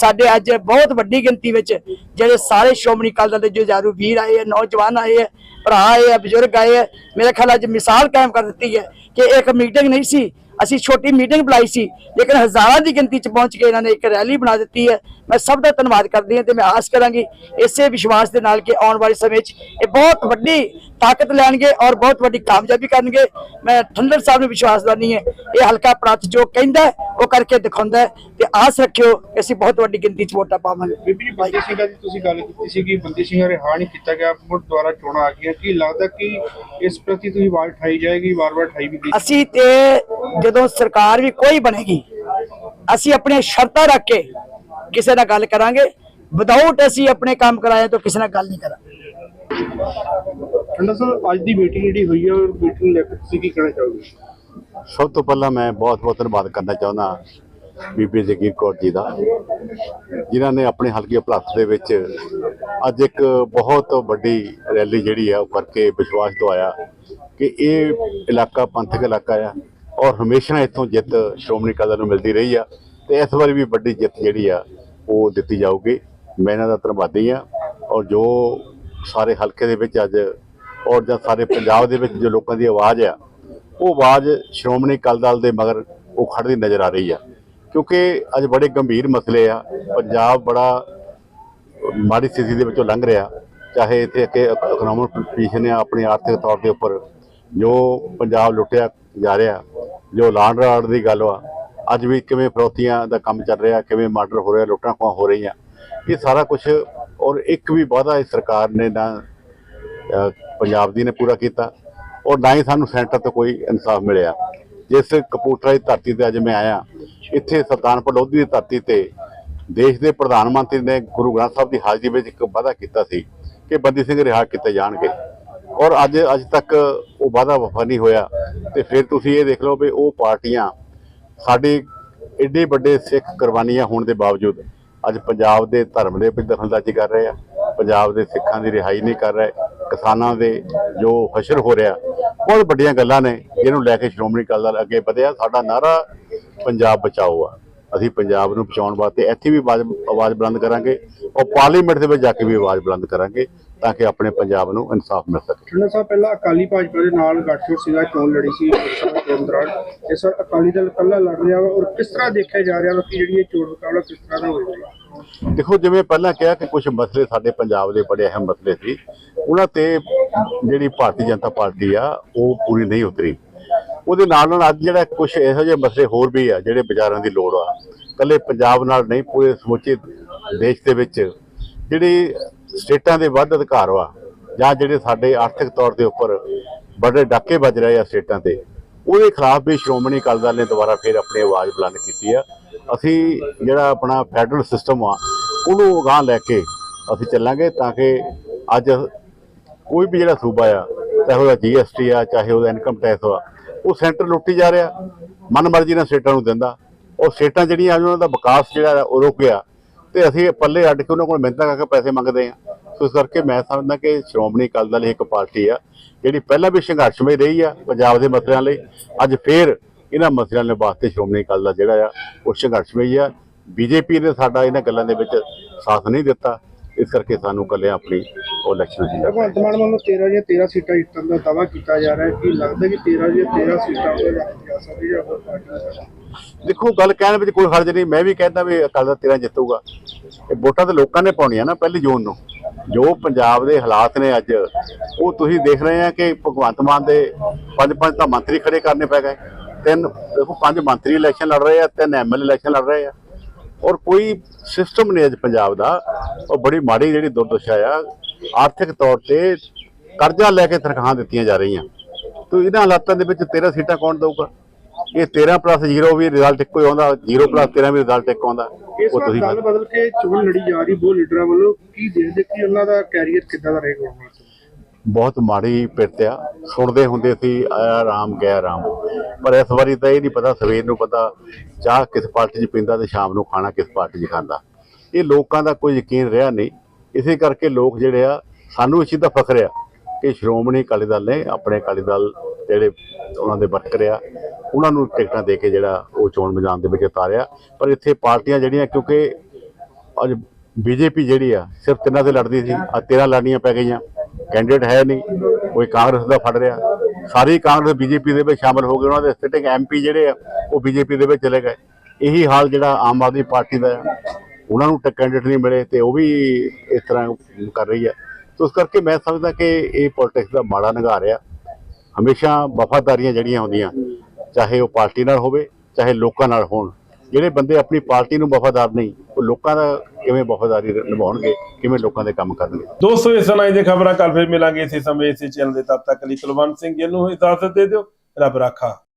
N: ਸਾਡੇ ਅੱਜ ਬਹੁਤ ਵੱਡੀ ਗਿਣਤੀ ਵਿੱਚ ਜਿਹੜੇ ਸਾਰੇ ਸ਼੍ਰੋਮਣੀ ਅਕਾਲੀ ਦਲ ਦੇ ਜੁਝਾਰੂ ਵੀਰ ਆਏ ਹੈ, ਨੌਜਵਾਨ ਆਏ ਹੈ, ਭਰਾ ਆਏ ਹੈ, ਬਜ਼ੁਰਗ ਆਏ ਹੈ, ਮੇਰੇ ਖਿਆਲ ਅੱਜ ਮਿਸਾਲ ਕਾਇਮ ਕਰ ਦਿੱਤੀ ਹੈ ਕਿ ਇੱਕ ਮੀਟਿੰਗ ਨਹੀਂ ਸੀ, ਅਸੀਂ ਛੋਟੀ ਮੀਟਿੰਗ ਬੁਲਾਈ ਸੀ, ਲੇਕਿਨ ਹਜ਼ਾਰਾਂ ਦੀ ਗਿਣਤੀ 'ਚ ਪਹੁੰਚ ਕੇ ਇਹਨਾਂ ਨੇ ਇੱਕ ਰੈਲੀ ਬਣਾ ਦਿੱਤੀ ਹੈ। ਮੈਂ ਸਭ ਦਾ ਧੰਨਵਾਦ ਕਰਦੀ ਹਾਂ ਤੇ ਮੈਂ ਆਸ ਕਰਾਂਗੀ ਇਸੇ ਵਿਸ਼ਵਾਸ ਦੇ ਨਾਲ ਕਿ ਆਉਣ ਵਾਲੇ ਸਮੇਂ 'ਚ ਇਹ ਬਹੁਤ ਵੱਡੀ ਤਾਕਤ ਲੈਣਗੇ ਔਰ ਬਹੁਤ ਵੱਡੀ ਕਾਮਯਾਬੀ ਕਰਨਗੇ। ਮੈਂ ਠੰਡਰ ਸਾਹਿਬ ਨੂੰ ਵਿਸ਼ਵਾਸ ਦਿੰਦੀ ਹਾਂ, ਇਹ ਹਲਕਾ ਪ੍ਰਤ ਜੋ ਕਹਿੰਦਾ ਉਹ ਕਰਕੇ ਦਿਖਾਉਂਦਾ ਹੈ। ਤੇ ਆਸ ਰੱਖਿਓ ਅਸੀਂ ਬਹੁਤ ਵੱਡੀ ਗਿਣਤੀ 'ਚ ਵੋਟਾਂ ਪਾਵਾਂਗੇ।
L: ਬੀਬੀ ਬੰਦੀ ਸਿੰਘਾਂ ਦੀ ਤੁਸੀਂ ਗੱਲ ਕੀਤੀ ਸੀ ਕਿ ਬੰਦੀ ਸਿੰਘਾਂ ਰਿਹਾਅ ਨਹੀਂ ਕੀਤਾ ਗਿਆ ਮੁੜ ਦੁਆਰਾ ਚੋਣਾਂ ਆ ਗਈਆਂ। ਕੀ ਲੱਗਦਾ ਕਿ ਇਸ ਪ੍ਰਤੀ ਤੁਸੀਂ ਆਵਾਜ਼ ਉਠਾਈ ਜਾਏਗੀ ਵਾਰ-ਵਾਰ ਉਠਾਈ ਵੀ
N: ਅਸੀਂ ਤੇ ਜਦੋਂ ਸਰਕਾਰ ਵੀ ਕੋਈ ਬਣੇਗੀ ਅਸੀਂ ਆਪਣੀਆਂ ਸ਼ਰਤਾਂ ਰੱਖ ਕੇ ਕਿਸੇ ਨਾਲ ਗੱਲ ਕਰਾਂਗੇ। ਵਿਦਆਊਟ ਅਸੀਂ ਆਪਣੇ ਕੰਮ ਕਰਾਏ ਤੋਂ ਕਿਸੇ ਨਾਲ ਗੱਲ ਨਹੀਂ ਕਰਾਂਗੇ।
L: ਠੰਡਾ ਸਾਹਿਬ ਅੱਜ ਦੀ ਮੀਟਿੰਗ ਜਿਹੜੀ ਹੋਈ ਹੈ ਉਹ ਮੀਟਿੰਗ ਲੈ ਕੇ ਤੁਸੀਂ ਕੀ ਕਹਿਣਾ ਚਾਹੋਗੇ?
O: ਸਭ ਤੋਂ ਪਹਿਲਾਂ ਮੈਂ ਬਹੁਤ ਬਹੁਤ ਧੰਨਵਾਦ ਕਰਨਾ ਚਾਹੁੰਦਾ ਬੀਬੀ ਜਗੀਰ ਕੌਰ ਜੀ ਦਾ, ਜਿਨ੍ਹਾਂ ਨੇ ਆਪਣੇ ਹਲਕੇ ਭਲੱਥ ਦੇ ਵਿੱਚ ਅੱਜ ਇੱਕ ਬਹੁਤ ਵੱਡੀ ਰੈਲੀ ਜਿਹੜੀ ਆ, ਉਹ ਕਰਕੇ ਵਿਸ਼ਵਾਸ ਦਵਾਇਆ ਕਿ ਇਹ ਇਲਾਕਾ ਪੰਥਕ ਇਲਾਕਾ ਆ ਔਰ ਹਮੇਸ਼ਾ ਇੱਥੋਂ ਜਿੱਤ ਸ਼੍ਰੋਮਣੀ ਅਕਾਲੀ ਦਲ ਨੂੰ ਮਿਲਦੀ ਰਹੀ ਆ ਤੇ ਇਸ ਵਾਰੀ ਵੀ ਵੱਡੀ ਜਿੱਤ ਜਿਹੜੀ ਆ, ਉਹ ਦਿੱਤੀ ਜਾਊਗੀ। ਮੈਂ ਇਹਨਾਂ ਦਾ ਧੰਨਵਾਦੀ ਆ ਔਰ ਜੋ ਸਾਰੇ ਹਲਕੇ ਦੇ ਵਿੱਚ ਅੱਜ ਔਰ ਜਾਂ ਸਾਰੇ ਪੰਜਾਬ ਦੇ ਵਿੱਚ ਜੋ ਲੋਕਾਂ ਦੀ ਆਵਾਜ਼ ਆ, ਉਹ ਆਵਾਜ਼ ਸ਼੍ਰੋਮਣੀ ਅਕਾਲੀ ਦਲ ਦੇ ਮਗਰ ਉਹ ਖੜਦੀ ਨਜ਼ਰ ਆ ਰਹੀ ਆ। ਕਿਉਂਕਿ ਅੱਜ ਬੜੇ ਗੰਭੀਰ ਮਸਲੇ ਆ, ਪੰਜਾਬ ਬੜਾ ਮਾੜੀ ਸਥਿਤੀ ਦੇ ਵਿੱਚੋਂ ਲੰਘ ਰਿਹਾ। ਚਾਹੇ ਇੱਥੇ ਕਿ ਇਕਨੋਮਿਕ ਪੋਜੀਸ਼ਨ ਆ, ਆਪਣੀ ਆਰਥਿਕ ਤੌਰ ਦੇ ਉੱਪਰ, ਜੋ ਪੰਜਾਬ ਲੁੱਟਿਆ ਜਾ ਰਿਹਾ, ਜੋ ਲਾਂਡ ਰਾਡ ਦੀ ਗੱਲ ਵਾ ਅੱਜ ਵੀ ਕਿਵੇਂ ਫਰੋਤੀਆਂ ਦਾ ਕੰਮ ਚੱਲ ਰਿਹਾ, ਕਿਵੇਂ ਮਰਡਰ ਹੋ ਰਿਹਾ, ਲੁੱਟਾਂ ਖੋਹਾਂ ਹੋ ਰਹੀਆਂ, ਇਹ ਸਾਰਾ ਕੁਝ ਔਰ ਇੱਕ ਵੀ ਵਾਅਦਾ ਇਸ ਸਰਕਾਰ ਨੇ ਨਾ ਪੰਜਾਬ ਦੀ ਨੇ ਪੂਰਾ ਕੀਤਾ ਔਰ ਨਾ ਹੀ ਸਾਨੂੰ ਸੈਂਟਰ ਤੋਂ ਕੋਈ ਇਨਸਾਫ ਮਿਲਿਆ। ਜਿਸ ਕਪੂਰਥਲਾ ਦੀ ਧਰਤੀ ਤੇ ਅੱਜ ਮੈਂ ਆਇਆ, ਇੱਥੇ ਸੁਲਤਾਨਪੁਰ ਲੋਧੀ ਦੀ ਧਰਤੀ ਤੇ ਦੇਸ਼ ਦੇ ਪ੍ਰਧਾਨ ਮੰਤਰੀ ਨੇ ਗੁਰੂ ਗ੍ਰੰਥ ਸਾਹਿਬ ਦੀ ਹਾਜ਼ਰੀ ਵਿੱਚ ਇੱਕ ਵਾਅਦਾ ਕੀਤਾ ਸੀ ਕਿ ਬੰਦੀ ਸਿੰਘ ਰਿਹਾ ਕੀਤੇ ਜਾਣਗੇ। ਔਰ ਅੱਜ ਅੱਜ ਤੱਕ ਉਹ ਵਾਅਦਾ ਵਫਾ ਨਹੀਂ ਹੋਇਆ। ਤੇ ਫਿਰ ਤੁਸੀਂ ਇਹ ਦੇਖ ਲਓ ਵੀ ਉਹ ਪਾਰਟੀਆਂ ਸਾਡੇ ਏਡੇ ਵੱਡੇ ਸਿੱਖ ਕੁਰਬਾਨੀਆਂ ਹੋਣ ਦੇ ਬਾਵਜੂਦ ਅੱਜ ਪੰਜਾਬ ਦੇ ਧਰਮ ਦੇ ਵਿੱਚ ਦਖਲਅੰਦਾਜ਼ੀ ਕਰ ਰਹੇ ਆ, ਪੰਜਾਬ ਦੇ ਸਿੱਖਾਂ ਦੀ ਰਿਹਾਈ ਨਹੀਂ ਕਰ ਰਹੇ। ਕਿਸਾਨਾਂ ਦੇ ਜੋ ਹਸ਼ਰ ਹੋ ਰਿਹਾ, ਬਹੁਤ ਵੱਡੀਆਂ ਗੱਲਾਂ ਨੇ, ਜਿਹਨੂੰ ਲੈ ਕੇ ਸ਼੍ਰੋਮਣੀ ਅਕਾਲੀ ਦਲ ਅੱਗੇ ਵਧਿਆ। ਸਾਡਾ ਨਾਰਾ ਪੰਜਾਬ ਬਚਾਓ ਆ। ਅਸੀਂ ਪੰਜਾਬ ਨੂੰ ਬਚਾਉਣ ਵਾਸਤੇ ਇੱਥੇ ਵੀ ਆਵਾਜ਼ ਬੁਲੰਦ ਕਰਾਂਗੇ ਔਰ ਪਾਰਲੀਮੈਂਟ ਦੇ ਵਿੱਚ ਜਾ ਕੇ ਵੀ ਆਵਾਜ਼ ਬੁਲੰਦ ਕਰਾਂਗੇ ਤਾਂ ਕਿ ਆਪਣੇ ਪੰਜਾਬ ਨੂੰ ਇਨਸਾਫ ਮਿਲ ਸਕੇ।
L: ਠੰਡਾ ਸਾਹਿਬ, ਪਹਿਲਾਂ ਅਕਾਲੀ ਭਾਜਪਾ ਦੇ ਨਾਲ ਗੱਠਜੋੜ ਸੀਗਾ, ਚੋਣ ਲੜੀ ਸੀ ਚੋਣ ਦੌਰਾਨ। ਇਸ ਵਾਰ ਅਕਾਲੀ ਦਲ ਇਕੱਲਾ ਲੜ ਰਿਹਾ ਵਾ ਔਰ ਕਿਸ ਤਰ੍ਹਾਂ ਦੇਖਿਆ ਜਾ ਰਿਹਾ ਵਾ ਕਿ ਜਿਹੜੀ ਇਹ ਚੋਣ ਮੁਕਾਬਲਾ ਕਿਸ ਤਰ੍ਹਾਂ ਦਾ ਹੋਏਗਾ
O: ਦੇਖੋ, ਜਿਵੇਂ ਪਹਿਲਾਂ ਕਿਹਾ ਕਿ ਕੁਝ ਮਸਲੇ ਸਾਡੇ ਪੰਜਾਬ ਦੇ ਬੜੇ ਅਹਿਮ ਮਸਲੇ ਸੀ, ਉਹਨਾਂ ਤੇ ਜਿਹੜੀ ਭਾਰਤੀ ਜਨਤਾ ਪਾਰਟੀ ਆ, ਉਹ ਪੂਰੀ ਨਹੀਂ ਉਤਰੀ। ਉਹਦੇ ਨਾਲ ਨਾਲ ਅੱਜ ਜਿਹੜਾ ਕੁਝ ਇਹੋ ਜਿਹੇ ਮਸਲੇ ਹੋਰ ਵੀ ਆ, ਜਿਹੜੇ ਵਿਚਾਰਾਂ ਦੀ ਲੋੜ ਆ ਕੱਲੇ ਪੰਜਾਬ ਨਾਲ ਨਹੀਂ, ਪੂਰੇ ਸਮੁੱਚੇ ਦੇਸ਼ ਦੇ ਵਿੱਚ ਜਿਹੜੀ ਸਟੇਟਾਂ ਦੇ ਵੱਧ ਅਧਿਕਾਰ ਵਾ, ਜਾਂ ਜਿਹੜੇ ਸਾਡੇ ਆਰਥਿਕ ਤੌਰ ਦੇ ਉੱਪਰ ਬੜੇ ਡਾਕੇ ਵੱਜ ਰਹੇ ਆ ਸਟੇਟਾਂ ਤੇ, ਉਹਦੇ ਖਿਲਾਫ ਵੀ ਸ਼੍ਰੋਮਣੀ ਅਕਾਲੀ ਦਲ ਨੇ ਦੁਬਾਰਾ ਫਿਰ ਆਪਣੀ ਆਵਾਜ਼ ਬੁਲੰਦ ਕੀਤੀ ਆ। ਅਸੀਂ ਜਿਹੜਾ ਆਪਣਾ ਫੈਡਰਲ ਸਿਸਟਮ ਆ, ਉਹਨੂੰ ਅਗਾਂਹ ਲੈ ਕੇ ਅਸੀਂ ਚੱਲਾਂਗੇ ਤਾਂ ਕਿ ਅੱਜ ਕੋਈ ਵੀ ਜਿਹੜਾ ਸੂਬਾ ਆ, ਚਾਹੇ ਉਹਦਾ ਜੀਐਸਟੀ ਆ, ਚਾਹੇ ਉਹਦਾ ਇਨਕਮ ਟੈਕਸ ਆ, ਉਹ ਸੈਂਟਰ ਲੁੱਟੀ ਜਾ ਰਿਹਾ ਮਨਮਰਜ਼ੀ ਨਾਲ ਸਟੇਟਾਂ ਨੂੰ ਦਿੰਦਾ। ਉਹ ਸਟੇਟਾਂ ਜਿਹੜੀਆਂ ਅੱਜ ਉਹਨਾਂ ਦਾ ਵਿਕਾਸ ਜਿਹੜਾ ਉਹ ਰੁਕ ਗਿਆ। ਤੇ ਅਸੀਂ ਪੱਲੇ ਅੱਡ ਕੇ ਉਹਨਾਂ ਕੋਲ ਮਿਹਨਤਾਂ ਕਰਕੇ ਪੈਸੇ ਮੰਗਦੇ ਆ ਸੋ ਇਸ ਕਰਕੇ ਮੈਂ ਸਮਝਦਾ ਕਿ ਸ਼੍ਰੋਮਣੀ ਅਕਾਲੀ ਦਲ ਇੱਕ ਪਾਰਟੀ ਆ, ਜਿਹੜੀ ਪਹਿਲਾਂ ਵੀ ਸੰਘਰਸ਼ਮਈ ਰਹੀ ਆ, ਪੰਜਾਬ ਦੇ ਮਸਲਿਆਂ ਲਈ, ਅੱਜ ਫੇਰ ਇਹਨਾਂ ਮਸਲਿਆਂ ਦੇ ਵਾਸਤੇ ਸ਼੍ਰੋਮਣੀ ਅਕਾਲੀ ਦਲ ਜਿਹੜਾ ਆ ਉਹ ਸੰਘਰਸ਼ਮਈ ਆ। ਬੀਜੇਪੀ ਨੇ ਸਾਡਾ ਇਹਨਾਂ ਗੱਲਾਂ ਦੇ ਵਿੱਚ ਸਾਥ ਨਹੀਂ ਦਿੱਤਾ। ਇਸ ਕਰਕੇ ਸਾਨੂੰ ਕੱਲਿਆਂ ਆਪਣੀ ਉਹ ਇਲੈਕਸ਼ਨ ਦੀ
L: ਭਗਵੰਤ ਮਾਨ ਵੱਲੋਂ 13 ਦੀਆਂ 13 ਸੀਟਾਂ ਜਿੱਤਣ ਦਾ ਦਾਅਵਾ ਕੀਤਾ ਜਾ ਰਿਹਾ ਹੈ। ਕਿ ਲੱਗਦਾ ਕਿ 13 ਦੀਆਂ 13 ਸੀਟਾਂ ਉਹ ਜਾ ਸਕਦੀ ਜਾਂ ਹੋਰ ਪਾਰਟੀ
O: ਦੇਖੋ ਗੱਲ ਕਹਿਣ ਵਿੱਚ ਕੋਈ ਹਰਜ ਨਹੀਂ। ਮੈਂ ਵੀ ਕਹਿੰਦਾ ਵੀ ਅਕਾਲੀ ਦਲ 13 ਜਿੱਤੂਗਾ। ਇਹ ਵੋਟਾਂ ਤਾਂ ਲੋਕਾਂ ਨੇ ਪਾਉਣੀਆਂ ਨਾ ਪਹਿਲੀ ਜੂਨ ਨੂੰ। ਜੋ ਪੰਜਾਬ ਦੇ ਹਾਲਾਤ ਨੇ ਅੱਜ ਉਹ ਤੁਸੀਂ ਦੇਖ ਰਹੇ ਆ ਕਿ ਭਗਵੰਤ ਮਾਨ ਦੇ ਪੰਜ ਪੰਜ ਤਾਂ ਮੰਤਰੀ ਖੜੇ ਕਰਨੇ ਪੈ ਗਏ। ਤਿੰਨ ਦੇਖੋ ਪੰਜ ਮੰਤਰੀ ਇਲੈਕਸ਼ਨ ਲੜ ਰਹੇ ਆ ਤਿੰਨ ਐਮਐਲਏ ਇਲੈਕਸ਼ਨ ਲੜ ਰਹੇ ਆ। ਔਰ ਕੋਈ ਸਿਸਟਮ ਨਹੀਂ ਅੱਜ ਪੰਜਾਬ ਦਾ। ਉਹ ਬੜੀ ਮਾੜੀ ਜਿਹੜੀ ਦੁਰਦਸ਼ਾ ਆ ਆਰਥਿਕ ਤੌਰ ਤੇ ਕਰਜ਼ਾ ਲੈ ਕੇ ਤਨਖਾਹਾਂ ਦਿੱਤੀਆਂ ਜਾ ਰਹੀਆਂ। ਤੋ ਇਹਨਾਂ ਹਾਲਾਤਾਂ ਦੇ ਵਿੱਚ 13 ਸੀਟਾਂ ਕੌਣ ਦਊਗਾ? ਇਹ 13 ਪਲੱਸ 0 ਵੀ ਰਿਜ਼ਲਟ ਇੱਕੋ ਹੀ ਆਉਂਦਾ 0 ਪਲੱਸ 13 ਵੀ ਰਿਜ਼ਲਟ ਇੱਕ ਆਉਂਦਾ। ਉਹ ਤੁਸੀਂ
L: ਬਦਲ ਕੇ ਚੋਣ ਲੜੀ ਜਾ ਰਹੀ ਬਹੁਤ ਲੀਡਰਾਂ ਵੱਲੋਂ ਕੀ ਦੇਖਦੇ ਕਿ ਉਹਨਾਂ ਦਾ ਕੈਰੀਅਰ ਕਿੱਦਾਂ ਦਾ ਰਹੇਗਾ
O: ਬਹੁਤ ਮਾੜੀ ਪਿਰਤਿਆ ਸੁਣਦੇ ਹੁੰਦੇ ਸੀ ਆਇਆ ਰਾਮ ਗਿਆ ਰਾਮ ਪਰ ਇਸ ਵਾਰੀ ਤਾਂ ਇਹ ਨਹੀਂ ਪਤਾ, ਸਵੇਰ ਨੂੰ ਪਤਾ, ਚਾਹ ਕਿਸ ਪਾਰਟੀ 'ਚ ਪੀਂਦਾ ਤੇ ਸ਼ਾਮ ਨੂੰ ਖਾਣਾ ਕਿਸ ਪਾਰਟੀ 'ਚ ਖਾਂਦਾ। ਇਹ ਲੋਕਾਂ ਦਾ ਕੋਈ ਯਕੀਨ ਰਿਹਾ ਨਹੀਂ। ਇਸੇ ਕਰਕੇ ਲੋਕ ਜਿਹੜੇ ਆ, ਸਾਨੂੰ ਇਸ ਚੀਜ਼ ਦਾ ਫਖਰ ਆ ਕਿ ਸ਼੍ਰੋਮਣੀ ਅਕਾਲੀ ਦਲ ਨੇ ਆਪਣੇ ਅਕਾਲੀ ਦਲ ਜਿਹੜੇ ਉਹਨਾਂ ਦੇ ਵਰਕਰ ਆ, ਉਹਨਾਂ ਨੂੰ ਟਿਕਟਾਂ ਦੇ ਕੇ ਜਿਹੜਾ ਉਹ ਚੋਣ ਮੈਦਾਨ ਦੇ ਵਿੱਚ ਉਤਾਰਿਆ। ਪਰ ਇੱਥੇ ਪਾਰਟੀਆਂ ਜਿਹੜੀਆਂ, ਕਿਉਂਕਿ ਅੱਜ ਬੀਜੇਪੀ ਜਿਹੜੀ ਆ, ਸਿਰਫ ਤਿੰਨਾਂ ਤੇ ਲੜਦੀ ਸੀ ਆ 13 ਲੜਨੀਆਂ ਪੈ ਗਈਆਂ। ਕੈਂਡੀਡੇਟ ਹੈ ਨਹੀਂ, ਕੋਈ ਕਾਂਗਰਸ ਦਾ ਫੜ ਰਿਹਾ। ਸਾਰੀ ਕਾਂਗਰਸ ਬੀਜੇਪੀ ਦੇ ਵਿੱਚ ਸ਼ਾਮਲ ਹੋ ਗਏ ਉਹਨਾਂ ਦੇ ਸਿਟਿੰਗ ਐਮਪੀ ਜਿਹੜੇ ਆ, ਉਹ ਬੀਜੇਪੀ ਦੇ ਵਿੱਚ ਚਲੇ ਗਏ। ਇਹੀ ਹਾਲ ਜਿਹੜਾ ਆਮ ਆਦਮੀ ਪਾਰਟੀ ਦਾ ਉਹਨਾਂ ਨੂੰ ਕੈਂਡੀਡੇਟ ਨਹੀਂ ਮਿਲੇ ਤੇ ਉਹ ਵੀ ਇਸ ਤਰ੍ਹਾਂ ਕਰ ਰਹੀ ਹੈ। ਸੋ ਇਸ ਕਰਕੇ ਮੈਂ ਸਮਝਦਾ ਕਿ ਇਹ ਪੋਲਿਟਿਕਸ ਦਾ ਮਾੜਾ ਨਿਗਾਰ ਹਮੇਸ਼ਾ ਵਫਾਦਾਰੀਆਂ ਜਿਹੜੀਆਂ ਹੁੰਦੀਆਂ, ਚਾਹੇ ਉਹ ਪਾਰਟੀ ਨਾਲ ਹੋਵੇ, ਚਾਹੇ ਲੋਕਾਂ ਨਾਲ ਹੋਣ। ਜਿਹੜੇ ਬੰਦੇ ਆਪਣੀ ਪਾਰਟੀ ਨੂੰ ਵਫਾਦਾਰ ਨਹੀਂ, ਉਹ ਲੋਕਾਂ ਦਾ ਕਿਵੇਂ ਵਫਾਦਾਰੀ ਨਿਭਾਉਣਗੇ, ਕਿਵੇਂ ਲੋਕਾਂ ਦੇ ਕੰਮ ਕਰਨਗੇ?
A: ਦੋਸਤੋ, ਇਸ ਤਰ੍ਹਾਂ ਦੀਆਂ ਖਬਰਾਂ ਕੱਲ ਫਿਰ ਮਿਲਾਂਗੇ ਇਸੇ ਸਮੇਂ, ਇਸੇ ਚੈਨਲ ਦੇ ਤਦ ਤੱਕ ਲਈ ਕੁਲਵੰਤ ਸਿੰਘ ਜੀ ਨੂੰ ਇਜਾਜ਼ਤ ਦੇ ਦਿਓ, ਰੱਬ ਰਾਖਾ।